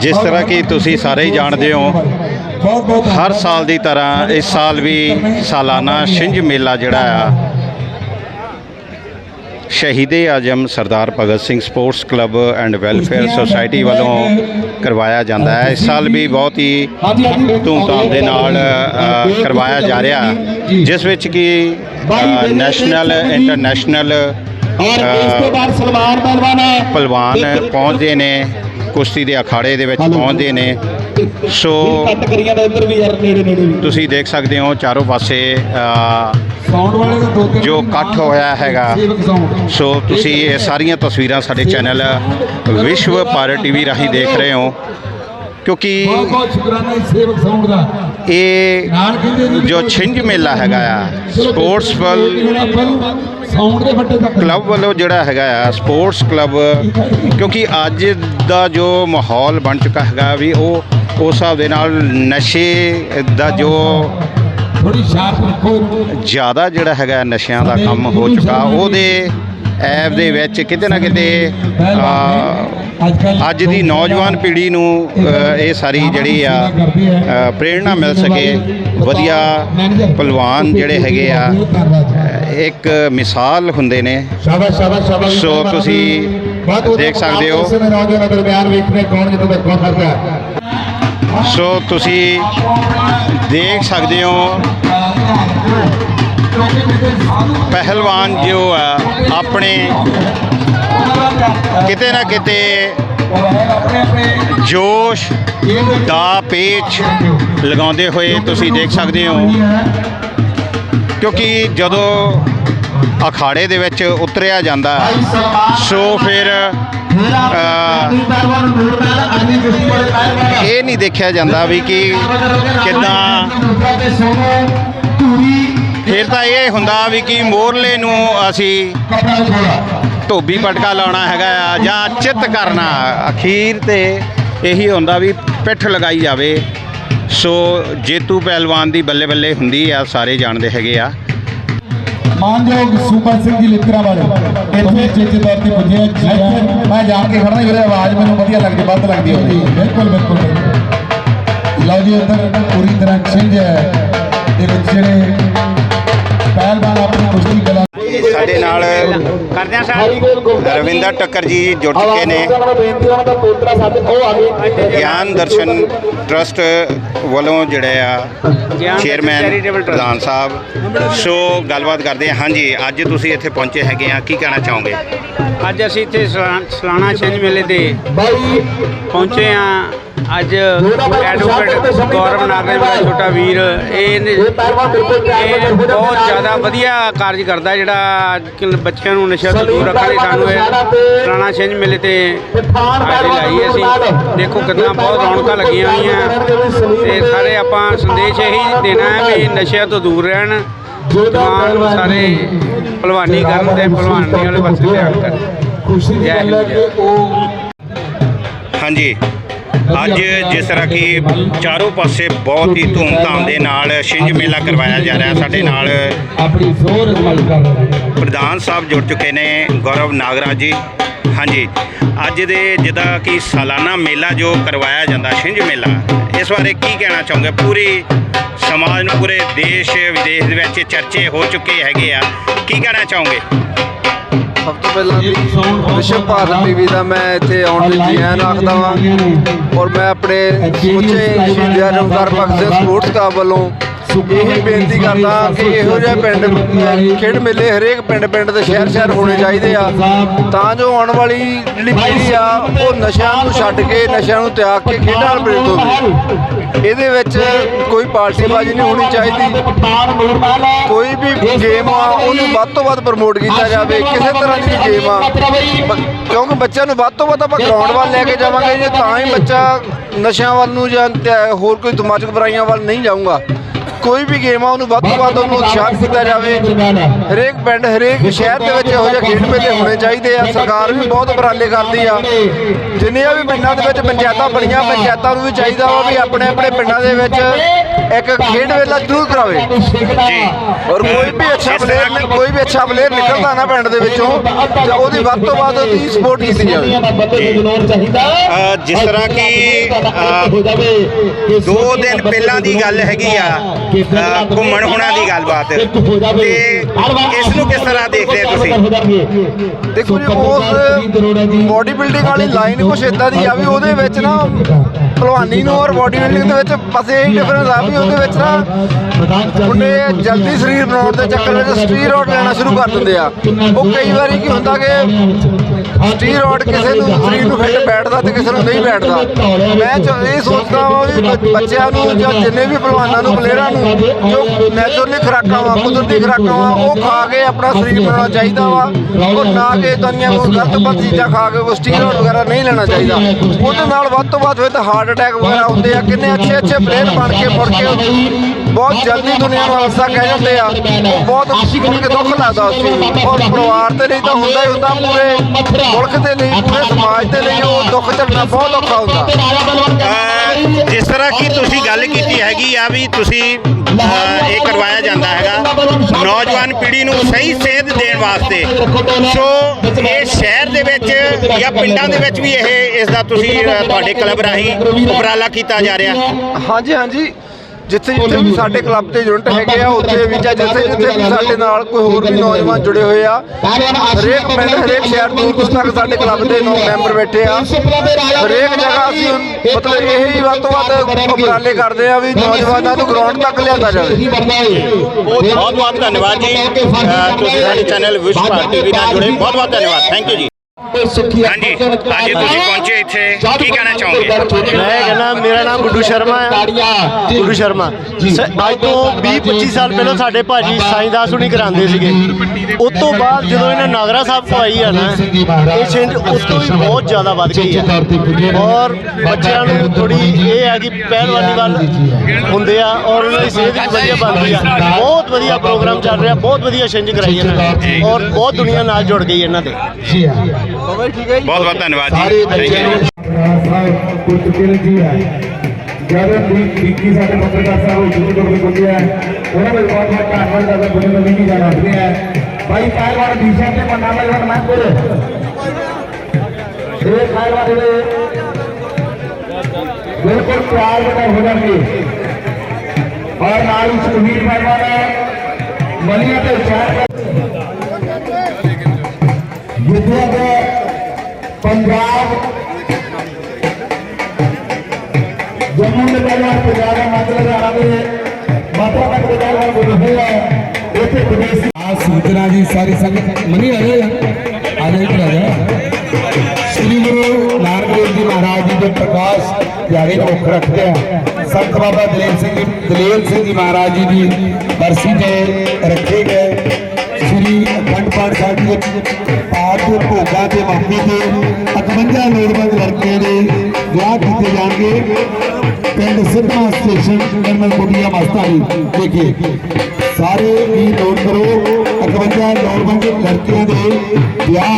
ਜਿਸ ਤਰ੍ਹਾਂ ਕਿ ਤੁਸੀਂ ਸਾਰੇ ਹੀ ਜਾਣਦੇ ਹੋ ਹਰ ਸਾਲ ਦੀ ਤਰ੍ਹਾਂ ਇਸ ਸਾਲ ਵੀ ਸਾਲਾਨਾ ਛਿੰਝ ਮੇਲਾ ਜਿਹੜਾ ਆ Shaheede Azam Sardar Bhagat Singh sports club and welfare society ਵੱਲੋਂ ਕਰਵਾਇਆ ਜਾਂਦਾ ਹੈ। ਇਸ ਸਾਲ ਵੀ ਬਹੁਤ ਹੀ ਧੂਮਧਾਮ ਦੇ ਨਾਲ ਕਰਵਾਇਆ ਜਾ ਰਿਹਾ ਜਿਸ ਵਿੱਚ ਕਿ ਨੈਸ਼ਨਲ ਇੰਟਰਨੈਸ਼ਨਲ ਔਰ ਇਸ ਤੋਂ ਬਾਅਦ ਸਲਮਾਨ ਪਹਿਲਵਾਨ ਪਹਿਲਵਾਨ ਪਹੁੰਚਦੇ ਨੇ। ਕੁਸ਼ਤੀ ਦੇ ਅਖਾੜੇ ਦੇ ਵਿੱਚ ਪਹੁੰਚਦੇ ਨੇ। ਸੋ ਤੁਸੀਂ ਦੇਖ ਸਕਦੇ ਹੋ ਚਾਰੋਂ ਪਾਸੇ ਜੋ ਇਕੱਠ ਹੋਇਆ ਹੈਗਾ। ਸੋ ਤੁਸੀਂ ਇਹ ਸਾਰੀਆਂ ਤਸਵੀਰਾਂ ਸਾਡੇ ਚੈਨਲ ਵਿਸ਼ਵ ਭਾਰਤ ਟੀਵੀ ਰਾਹੀਂ ਦੇਖ ਰਹੇ ਹੋ। ਕਿਉਂਕਿ ਬਹੁਤ ਬਹੁਤ ਸ਼ੁਕਰਾਨਾ ਜੀ ਸੇਵਕ ਸਾਊਂਡ ਦਾ। ਇਹ ਜੋ ਛਿੰਝ ਮੇਲਾ ਹੈਗਾ ਆ ਸਪੋਰਟਸ ਵੱਲ ਸਾਊਂਡ ਦੇ ਫੱਟੇ ਤੱਕ ਕਲੱਬ ਵੱਲੋਂ ਜਿਹੜਾ ਹੈਗਾ ਆ ਸਪੋਰਟਸ ਕਲੱਬ ਕਿਉਂਕਿ ਅੱਜ ਦਾ ਜੋ ਮਾਹੌਲ ਬਣ ਚੁੱਕਾ ਹੈਗਾ ਵੀ ਉਹ ਉਸ ਹਿਸਾਬ ਦੇ ਨਾਲ ਨਸ਼ੇ ਦਾ ਜੋ ਥੋੜੀ ਸ਼ਾਰਪ ਰੱਖੋ। ਜ਼ਿਆਦਾ ਜਿਹੜਾ ਹੈਗਾ ਨਸ਼ਿਆਂ ਦਾ ਕੰਮ ਹੋ ਚੁੱਕਾ ਉਹਦੇ ਐਪ ਦੇ ਵਿੱਚ ਕਿਤੇ ਨਾ ਕਿਤੇ ਅੱਜ ਦੀ ਨੌਜਵਾਨ ਪੀੜ੍ਹੀ ਨੂੰ ਇਹ ਸਾਰੀ ਜਿਹੜੀ ਆ ਪ੍ਰੇਰਣਾ ਮਿਲ ਸਕੇ ਵਧੀਆ ਪਹਿਲਵਾਨ ਜਿਹੜੇ ਹੈਗੇ ਆ ਇੱਕ ਮਿਸਾਲ ਹੁੰਦੇ ਨੇ। ਸ਼ਾਬਾਸ਼ ਸ਼ਾਬਾਸ਼ ਸ਼ਾਬਾਸ਼। ਸੋ ਤੁਸੀਂ ਦੇਖ ਸਕਦੇ ਹੋ। ਸੋ ਤੁਸੀਂ ਦੇਖ ਸਕਦੇ ਹੋ। ਪਹਿਲਵਾਨ ਜੋ ਆ ਆਪਣੇ ਕਿਤੇ ਨਾ ਕਿਤੇ ਜੋਸ਼ ਦਾ ਪੇਚ ਲਗਾਉਂਦੇ ਹੋਏ ਤੁਸੀਂ ਦੇਖ ਸਕਦੇ ਹੋ। ਕਿਉਂਕਿ ਜਦੋਂ ਅਖਾੜੇ ਦੇ ਵਿੱਚ ਉਤਰਿਆ ਜਾਂਦਾ, ਸੋ ਫਿਰ ਇਹ ਨਹੀਂ ਦੇਖਿਆ ਜਾਂਦਾ ਵੀ ਕਿ ਕਿੱਦਾਂ। ਫਿਰ ਤਾਂ ਇਹ ਹੁੰਦਾ ਵੀ ਕਿ ਮੋਰਲੇ ਨੂੰ ਅਸੀਂ ਧੋਬੀ ਪਟਕਾ ਲਾਉਣਾ ਹੈਗਾ ਆ ਜਾਂ ਚਿੱਤ ਕਰਨਾ। ਅਖੀਰ ਤੇ ਇਹੀ ਹੁੰਦਾ ਵੀ ਪਿੱਠ ਲਗਾਈ ਜਾਵੇ। ਸੋ ਜੇਤੂ ਪਹਿਲਵਾਨ ਦੀ ਬੱਲੇ ਬੱਲੇ ਹੁੰਦੀ ਆ, ਸਾਰੇ ਜਾਣਦੇ ਹੈਗੇ ਆ। ਮਾਨਯੋਗ ਸੂਬਾ ਸਿੰਘ ਜੀ ਲਿੱਤਰਾ ਵਾਲੇ। ਇੱਥੇ ਚੇਚੇ ਤੌਰ ਤੇ ਪੁੱਜੇ ਇੱਥੇ ਮੈਂ ਜਾਣ ਕੇ ਖੜਨਾ ਵੀਰੇ, ਆਵਾਜ਼ ਮੈਨੂੰ ਵਧੀਆ ਲੱਗਦੀ, ਵੱਧ ਲੱਗਦੀ ਹੋਵੇ ਬਿਲਕੁਲ ਬਿਲਕੁਲ ਬਿਲਕੁਲ। ਲਓ ਜੀ ਉੱਧਰ ਪੂਰੀ ਤਰ੍ਹਾਂ ਛਿੰਝ ਹੈ। ਦੇ ਜਿਹੜੇ ਪਹਿਲਵਾਨ ਆਪਣੀ ਕੁਸ਼ਤੀ ਕਲਾ ਸਾਡੇ ਨਾਲ ਕਰਦਿਆਂ ਸਾਹਿਬ ਰਵਿੰਦਰ ਟੱਕਰ ਜੀ ਜੁੜ ਚੁੱਕੇ ਨੇ। ਦਾ ਗਿਆਨ ਦਰਸ਼ਨ ਟਰਸਟ ਵੱਲੋਂ ਜਿਹੜੇ ਆ ਚੇਅਰਮੈਨ। ਪ੍ਰਧਾਨ ਸਾਹਿਬ। ਸੋ ਗੱਲਬਾਤ ਕਰਦੇ ਹਾਂ ਹਾਂਜੀ ਅੱਜ ਤੁਸੀਂ ਇੱਥੇ ਪਹੁੰਚੇ ਹੈਗੇ ਆ। ਕੀ ਕਹਿਣਾ ਚਾਹੋਗੇ? ਅੱਜ ਅਸੀਂ ਇੱਥੇ ਸਲਾ- ਸਾਲਾਨਾ ਛਿੰਝ ਮੇਲੇ ਤੇ ਬਾਈ ਪਹੁੰਚੇ ਆ। ਅੱਜ ਐਡਵੋਕੇਟ ਗੌਰਵ ਨਾਗਰੇ ਮੇਰਾ ਛੋਟਾ ਵੀਰ ਇਹ ਪਹਿਲਵਾਨ ਬਹੁਤ ਜ਼ਿਆਦਾ ਵਧੀਆ ਕਾਰਜ ਕਰਦਾ ਜਿਹੜਾ ਅੱਜ ਬੱਚਿਆਂ ਨੂੰ ਨਸ਼ਾ ਤੋਂ ਦੂਰ ਰੱਖਣ ਲਈ ਸਾਨੂੰ ਇਹ ਸਾਲਾਨਾ ਛਿੰਝ ਮੇਲੇ ਤੇ ਹਾਜ਼ਰੀ ਲਾਈ ਅਸੀਂ। ਦੇਖੋ ਕਿੰਨਾ ਬਹੁਤ ਰੌਣਕਾਂ ਲੱਗੀਆਂ ਹੋਈਆਂ। ਤੇ ਸਾਰੇ ਆਪਾਂ ਸੰਦੇਸ਼ ਇਹੀ ਦੇਣਾ ਹੈ ਵੀ ਨਸ਼ਿਆਂ ਤੋਂ ਦੂਰ ਰਹਿਣ ਜਵਾਨ ਸਾਰੇ ਭਲਵਾਨੀ ਕਰਨ ਤੇ ਭਲਵਾਨੀ ਵਾਲੇ ਪਾਸੇ ਧਿਆਨ ਕਰਨ। ਖੁਸ਼ੀ ਦੀ ਗੱਲ ਹੈ ਕਿ ਉਹ ਹਾਂਜੀ। ਅੱਜ ਜਿਸ ਤਰ੍ਹਾਂ ਕਿ ਚਾਰੋਂ ਪਾਸੇ ਬਹੁਤ ਹੀ ਧੂਮਧਾਮ ਦੇ ਨਾਲ ਛਿੰਝ ਮੇਲਾ ਕਰਵਾਇਆ ਜਾ ਰਿਹਾ ਸਾਡੇ ਨਾਲ ਆਪਣੀ ਜ਼ੋਰ ਅਜ਼ਮਾਈ ਕਰ ਰਹੇ ਨੇ ਪ੍ਰਧਾਨ ਸਾਹਿਬ ਜੁੜ ਚੁੱਕੇ ਨੇ ਗੌਰਵ ਨਾਗਰਾਜ ਜੀ। ਹਾਂਜੀ ਅੱਜ ਦੇ ਜਿੱਦਾਂ ਕਿ ਸਾਲਾਨਾ ਮੇਲਾ ਜੋ ਕਰਵਾਇਆ ਜਾਂਦਾ ਛਿੰਝ ਮੇਲਾ ਇਸ ਬਾਰੇ ਕੀ ਕਹਿਣਾ ਚਾਹੋਗੇ? ਪੂਰੀ ਸਮਾਜ ਨੂੰ ਪੂਰੇ ਦੇਸ਼ ਵਿਦੇਸ਼ ਦੇ ਵਿੱਚ ਚਰਚੇ ਹੋ ਚੁੱਕੇ ਹੈਗੇ ਆ। ਕੀ ਕਹਿਣਾ ਚਾਹੋਗੇ? ਸਭ ਤੋਂ ਪਹਿਲਾਂ ਵਿਸ਼ਵ ਭਾਰਤ ਟੀਵੀ ਦਾ ਮੈਂ ਇੱਥੇ ਆਉਣ ਲਈ ਜੀ ਆਇਆਂ ਆਖਦਾ ਵਾਂ। ਔਰ ਮੈਂ ਆਪਣੇ ਸਮੁੱਚੇ ਸ਼ਹੀਦ ਆਜਮ ਭਗਤ ਸਿੰਘ ਸਪੋਰਟਸ ਕਲੱਬ ਵੱਲੋਂ ਇਹ ਬੇਨਤੀ ਕਰਦਾ ਕਿ ਇਹੋ ਜਿਹੇ ਪਿੰਡ, ਖੇਡ ਮੇਲੇ ਹਰੇਕ ਪਿੰਡ ਪਿੰਡ ਤੇ ਸ਼ਹਿਰ ਸ਼ਹਿਰ ਹੋਣੇ ਚਾਹੀਦੇ ਆ। ਤਾਂ ਜੋ ਆਉਣ ਵਾਲੀ ਜਿਹੜੀ ਪੀੜ੍ਹੀ ਆ, ਉਹ ਨਸ਼ਿਆਂ ਨੂੰ ਛੱਡ ਕੇ, ਨਸ਼ਿਆਂ ਨੂੰ ਤਿਆਗ ਕੇ ਖੇਡਾਂ ਵੱਲ ਪ੍ਰੇਰਿਤ ਹੋਵੇ। ਇਹਦੇ ਵਿੱਚ ਕੋਈ ਪਾਰਟੀਬਾਜ਼ੀ ਨਹੀਂ ਹੋਣੀ ਚਾਹੀਦੀ। ਕੋਈ ਵੀ ਗੇਮ ਆ, ਉਹਨੂੰ ਵੱਧ ਤੋਂ ਵੱਧ ਪ੍ਰਮੋਟ ਕੀਤਾ ਜਾਵੇ। ਕਿਸੇ ਤਰ੍ਹਾਂ ਦੀ ਵੀ ਗੇਮ ਆ। ਬ- ਕਿਉਂਕਿ ਬੱਚਿਆਂ ਨੂੰ ਵੱਧ ਤੋਂ ਵੱਧ ਆਪਾਂ ਗਰਾਊਂਡ ਵੱਲ ਲੈ ਕੇ ਜਾਵਾਂਗੇ, ਜੇ ਤਾਂ ਹੀ ਬੱਚਾ ਨਸ਼ਿਆਂ ਵੱਲ ਨੂੰ ਜਾਂ ਤੇ- ਹੋਰ ਕੋਈ ਦਿਮਾਗਿਕ ਬੁਰਾਈਆਂ ਵੱਲ ਨਹੀਂ ਜਾਊਗਾ। ਕੋਈ ਵੀ ਗੇਮ ਆ ਉਹਨੂੰ ਵੱਧ ਤੋਂ ਵੱਧ ਉਹਨੂੰ ਉਤਸ਼ਾਹਿਤ ਕੀਤਾ ਜਾਵੇ। ਹਰੇਕ ਪਿੰਡ ਹਰੇਕ ਸ਼ਹਿਰ ਦੇ ਵਿੱਚ ਇਹੋ ਜਿਹੇ ਖੇਡ ਮੇਲੇ ਹੋਣੇ ਚਾਹੀਦੇ ਆ। ਸਰਕਾਰ ਵੀ ਬਹੁਤ ਉਪਰਾਲੇ ਕਰਦੀ ਆ। ਜਿੰਨੀਆਂ ਵੀ ਪਿੰਡਾਂ ਦੇ ਵਿੱਚ ਪੰਚਾਇਤਾਂ ਬਣੀਆਂ ਪੰਚਾਇਤਾਂ ਨੂੰ ਵੀ ਚਾਹੀਦਾ ਵਾ ਵੀ ਆਪਣੇ ਆਪਣੇ ਪਿੰਡਾਂ ਦੇ ਵਿੱਚ ਇੱਕ ਖੇਡ ਵੇਲਾ ਜ਼ਰੂਰ ਕਰਾਵੇ। ਜੀ। ਔਰ ਕੋਈ ਵੀ ਅੱਛਾ ਪਲੇਅਰ ਕੋਈ ਵੀ ਅੱਛਾ ਪਲੇਅਰ ਨਿਕਲਦਾ ਨਾ ਪਿੰਡ ਦੇ ਵਿੱਚੋਂ ਤੇ ਉਹਦੀ ਵੱਧ ਤੋਂ ਵੱਧ ਉਹਦੀ ਸਪੋਰਟ ਕੀਤੀ ਜਾਵੇ। ਜਿਸ ਤਰ੍ਹਾਂ ਕਿ ਦੋ ਦਿਨ ਪਹਿਲਾਂ ਦੀ ਗੱਲ ਹੈਗੀ ਆ। ਘੁੰਮਣ ਹੁਣਾਂ ਦੀ ਗੱਲਬਾਤ। ਤੇ ਇਸ ਨੂੰ ਕਿਸ ਤਰ੍ਹਾਂ ਦੇਖਦੇ ਹੋ ਤੁਸੀਂ? ਦੇਖੋ ਜੀ ਉਸ ਬੋਡੀ ਬਿਲਡਿੰਗ ਵਾਲੀ ਲਾਈਨ ਕੁਛ ਇਦਾਂ ਦੀ ਆ ਵੀ ਉਹਦੇ ਵਿੱਚ ਨਾ ਭਲਵਾਨੀ ਨੂੰ ਔਰ ਬੋਡੀ ਬਿਲਡਿੰਗ ਦੇ ਵਿੱਚ ਬਸ ਇਹ ਡਿਫਰੈਂਸ ਆ ਵੀ ਉਹਦੇ ਵਿੱਚ ਨਾ ਮੁੰਡੇ ਜਲਦੀ ਸਰੀਰ ਬਣਾਉਣ ਦੇ ਚੱਕਰ ਵਿੱਚ ਸਟੀਰੋਇਡ ਲੈਣਾ ਸ਼ੁਰੂ ਕਰ ਦਿੰਦੇ ਆ। ਉਹ ਕਈ ਵਾਰੀ ਕੀ ਹੁੰਦਾ ਕਿ ਸਟੀਰੋਇਡ ਕਿਸੇ ਨੂੰ ਸਰੀਰ ਨੂੰ ਫਿੱਟ ਬੈਠਦਾ ਤੇ ਕਿਸੇ ਨੂੰ ਨਹੀਂ ਬੈਠਦਾ। ਮੈਂ ਚ- ਇਹ ਸੋਚਦਾ ਹਾਂ ਵੀ ਬ- ਬੱਚਿਆਂ ਨੂੰ ਜਾਂ ਜਿੰਨੇ ਵੀ ਪਹਿਲਵਾਨਾਂ ਨੂੰ ਪਲੇਅਰਾਂ ਨੂੰ ਜੋ ਨੈਚੁਰਲੀ ਖੁਰਾਕਾਂ ਵਾ ਕੁਦਰਤੀ ਖੁਰਾਕਾਂ ਵਾ ਉਹ ਖਾ ਕੇ ਆਪਣਾ ਸਰੀਰ ਬਣਾਉਣਾ ਚਾਹੀਦਾ ਵਾ। ਔਰ ਨਾ ਕਿ ਦੁਨੀਆ ਨੂੰ ਗਲਤ ਗਲਤ ਚੀਜ਼ਾਂ ਖਾ ਕੇ ਉਹ ਸਟੀਰੋਇਡ ਵਗੈਰਾ ਨਹੀਂ ਲੈਣਾ ਚਾਹੀਦਾ। ਉਹਦੇ ਨਾਲ ਵੱਧ ਤੋਂ ਵੱਧ ਫਿਰ ਤਾਂ ਹਾਰਟ ਅਟੈਕ ਵਗੈਰਾ ਹੁੰਦੇ ਆ ਕਿੰਨੇ ਅੱਛੇ ਅੱਛੇ ਪਲੇਅਰ ਬਣ ਕੇ ਮੁੜ ਕੇ ਬਹੁਤ ਜਲਦੀ ਦੁਨੀਆ ਨੂੰ ਅਲਸਾ ਕਹਿ ਜਾਂਦੇ ਆ ਬਹੁਤ ਦੁੱਖ ਲੱਗਦਾ ਉਸ ਚੀਜ਼ ਔਰ ਪਰਿਵਾਰ ਦੇ ਲਈ ਤਾਂ ਹੁੰਦਾ ਹੀ ਹੁੰਦਾ ਪੂਰੇ ਮੁਲਕ ਦੇ ਲਈ ਪੂਰੇ ਸਮਾਜ ਦੇ ਲਈ ਉਹ ਦੁੱਖ ਝੱਲਣਾ ਬਹੁਤ ਔਖਾ ਹੁੰਦਾ ਜਿਸ ਤਰ੍ਹਾਂ ਕਿ ਤੁਸੀਂ ਗੱਲ ਕੀਤੀ ਹੈਗੀ ਆ ਵੀ ਤੁਸੀਂ ਇਹ ਕਰਵਾਇਆ ਜਾਂਦਾ ਹੈਗਾ ਨੌਜਵਾਨ ਪੀੜ੍ਹੀ ਨੂੰ ਸਹੀ ਸੇਧ ਦੇਣ ਵਾਸਤੇ ਸੋ ਇਹ ਸ਼ਹਿਰ ਦੇ ਵਿੱਚ ਜਾਂ ਪਿੰਡਾਂ ਦੇ ਵਿੱਚ ਵੀ ਇਹ ਇਸ ਦਾ ਤੁਸੀਂ ਤੁਹਾਡੇ ਕਲੱਬ ਰਾਹੀਂ ਉਪਰਾਲਾ ਕੀਤਾ ਜਾ ਰਿਹਾ ਹਾਂਜੀ ਹਾਂਜੀ ਜਿੱਥੇ ਜਿੱਥੇ ਵੀ ਸਾਡੇ ਕਲੱਬ ਦੇ ਯੂਨਿਟ ਹੈਗੇ ਆ, ਉੱਥੇ ਵੀ ਜਾਂ ਜਿੱਥੇ ਜਿੱਥੇ ਵੀ ਸਾਡੇ ਨਾਲ ਕੋਈ ਹੋਰ ਵੀ ਨੌਜਵਾਨ ਜੁੜੇ ਹੋਏ ਆ, ਹਰੇਕ ਪਿੰਡ, ਹਰੇਕ ਸ਼ਹਿਰ ਦੂਰ ਦੂਰ ਤੱਕ ਸਾਡੇ ਕਲੱਬ ਦੇ ਨੌ ਮੈਂਬਰ ਬੈਠੇ ਆ। ਹਰੇਕ ਜਗ੍ਹਾ ਅਸੀਂ ਮਤਲਬ ਇਹ ਹੀ ਵੱਧ ਤੋਂ ਵੱਧ ਉਪਰਾਲੇ ਕਰਦੇ ਆ ਵੀ ਨੌਜਵਾਨਾਂ ਨੂੰ ਗਰਾਊਂਡ ਤੱਕ ਲਿਆਂਦਾ ਜਾਵੇ। ਬਹੁਤ ਬਹੁਤ ਧੰਨਵਾਦ ਜੀ। ਤੁਸੀਂ ਸਾਡੇ ਚੈਨਲ ਵਿਸ਼ ਭਾਰਤ ਟੀਵੀ ਨਾਲ ਜੁੜੇ, ਬਹੁਤ ਬਹੁਤ ਧੰਨਵਾਦ। ਥੈਂਕ ਯੂ ਜੀ। ਹਾਂਜੀ ਅੱਜ ਤੁਸੀਂ ਪਹੁੰਚੇ ਇੱਥੇ। ਕੀ ਕਹਿਣਾ ਚਾਹੋਗੇ? ਮੈਂ ਕਹਿੰਦਾ ਮੇਰਾ ਨਾਮ ਗੁੱਡੂ ਸ਼ਰਮਾ ਹੈ ਗੁੱਡੂ ਸ਼ਰਮਾ। ਅੱਜ ਤੋਂ 20 25 ਸਾਲ ਪਹਿਲਾਂ ਸਾਡੇ ਭਾਜੀ ਸਾਈਂ ਦਾਸ ਹੁਣੀ ਕਰਾਉਂਦੇ ਸੀਗੇ। ਉਸ ਤੋਂ ਬਾਅਦ ਜਦੋਂ ਇਹਨੇ ਨਾਗਰਾ ਸਾਹਿਬ ਤੋਂ ਆਈ ਆ ਨਾ ਇਹ ਚੇਂਜ ਉਸ ਤੋਂ ਵੀ ਬਹੁਤ ਜ਼ਿਆਦਾ ਵੱਧ ਗਈ ਹੈ ਔਰ ਬੱਚਿਆਂ ਨੂੰ ਥੋੜੀ ਇਹ ਹੈ ਕਿ ਪਹਿਲਵਾਨੀ ਵੱਲ ਹੁੰਦੇ ਆ ਔਰ ਉਹਨਾਂ ਦੀ ਸਿਹਤ ਵੀ ਵਧੀਆ ਬਣਦੀ ਆ। ਬਹੁਤ ਵਧੀਆ ਪ੍ਰੋਗਰਾਮ ਚੱਲ ਰਿਹਾ ਬਹੁਤ ਵਧੀਆ ਛਿੰਝ ਕਰਾਈ ਇਹਨਾਂ ਨੇ। ਔਰ ਬਹੁਤ ਦੁਨੀਆ ਨਾਲ ਜੁੜ ਗਈ ਇਹਨਾਂ ਦੇ। ਜੀ ਹੈ ਜਦੋਂ ਵੀ ਵਿੱਕੀ ਸਾਡੇ ਪੱਤਰਕਾਰ ਸਾਹਿਬ ਉਹ ਜੁੜ ਕੇ ਬੋਲੇ ਆ ਉਹਨਾਂ ਦਾ ਬਹੁਤ ਬਹੁਤ ਧੰਨਵਾਦ ਕਰਦਾ ਬੁੱਢੇ ਨਵੀਂ ਜੀ ਦਾ ਰੱਖਦੇ ਆ ਭਾਈ ਪਹਿਲਵਾਨ ਦੀਸ਼ਾ ਤੇ ਮੰਨਾ ਪਹਿਲਵਾਨ ਮੈਂ ਕੋਲ ਇਹ ਪਹਿਲਵਾਨ ਜਿਹੜੇ ਬਿਲਕੁਲ ਤਿਆਰ ਬਣਾ ਹੋ ਜਾਣਗੇ ਔਰ ਨਾਲ ਹੀ ਸੁਖਵੀਰ ਪਹਿਲਵਾਨ ਮਲੀਆ ਤੇ ਚਾਰ ਜਿੱਥੇ ਕਿ ਪੰਜਾਬ ਜੰਮੂ ਦੇ ਪਹਿਲਵਾਨ ਪੰਜਾਬ ਦਾ ਮਤਲਬ ਆ ਰਹੇ ਮਾਤਰਾ ਤੱਕ ਦੇ ਪਹਿਲਵਾਨ ਬੋਲ ਰਹੇ ਆ ਇੱਥੇ ਵਿਦੇਸ਼ੀ ਆ ਸੂਚਨਾ ਜੀ ਸਾਰੀ ਸੰਗਤ ਮਨੀ ਆ ਰਹੇ ਆ ਆ ਜਾਈ ਆ ਜਾ ਸ੍ਰੀ ਗੁਰੂ ਨਾਨਕ ਦੇਵ ਜੀ ਮਹਾਰਾਜ ਜੀ ਦੇ ਪ੍ਰਕਾਸ਼ ਤੇ ਰੱਖੇ ਤੇ 51 ਲੋੜਵੰਦ ਲੜਕੇ ਦੇ ਵਿਆਹ ਕੀਤੇ ਜਾਣਗੇ। ਪਿੰਡ ਸਿੱਧਾ ਸਟੇਸ਼ਨ ਕਰਨਲ ਕੋਟੀਆ ਮਸਤਾ ਦੇਖੇ ਸਾਰੇ ਵੀ ਨੋਟ ਕਰੋ 51 ਲੋੜਵੰਦ ਲੜਕੀਆਂ ਦੇ ਵਿਆਹ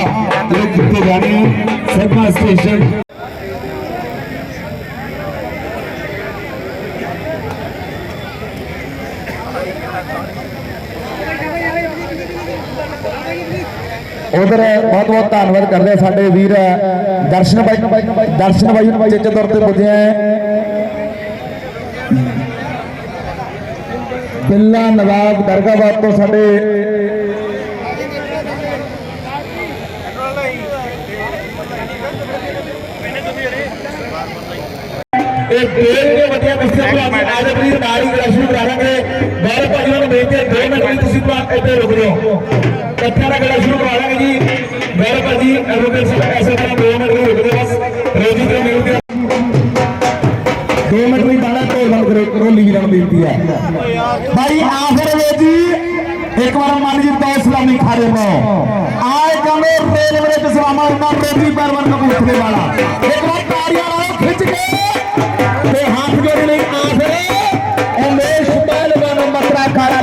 ਜਿਹੜੇ ਕੀਤੇ ਜਾਣੇ ਆ। ਸਿੱਧਾ ਸਟੇਸ਼ਨ ਉਧਰ ਬਹੁਤ ਬਹੁਤ ਧੰਨਵਾਦ ਕਰਦੇ ਆ ਸਾਡੇ ਵੀਰ ਦਰਸ਼ਨ ਬਾਈ ਦਰਸ਼ਨ ਬਾਈ ਨੂੰ ਚੇਚੇ ਤੌਰ ਤੇ ਪੁੱਜੇ ਆ। ਬਿੱਲਾ ਨਵਾਬ ਦਰਗਾਬਾਦ ਤੋਂ ਸਾਡੇ ਵੀ ਨਾਲ ਬੇਨਤੀ ਹੈ। ਭਾਈ ਆਖਰ ਵਿੱਚ ਜੀ ਇੱਕ ਵਾਰ ਮਨ ਜੀ ਤੋਂ ਸਲਾਮੀ ਖਾੜੇ ਮੋ ਆਏ ਕਮੇ ਰੇਲ ਵਿੱਚ ਸਲਾਮਾ ਉਹਨਾਂ ਰੋਜੀ ਪਰਵਨ ਕਪੂਰਥਲੇ ਵਾਲਾ ਇੱਕ ਵਾਰ ਤਾੜੀਆਂ ਨਾਲ ਖਿੱਚ ਕੇ ਤੇ ਹੱਥ ਜੋੜ ਲਈ ਆਖਰ। ਉਮੇਸ਼ ਪਹਿਲਵਾਨ ਮਤਰਾ ਖਾੜਾ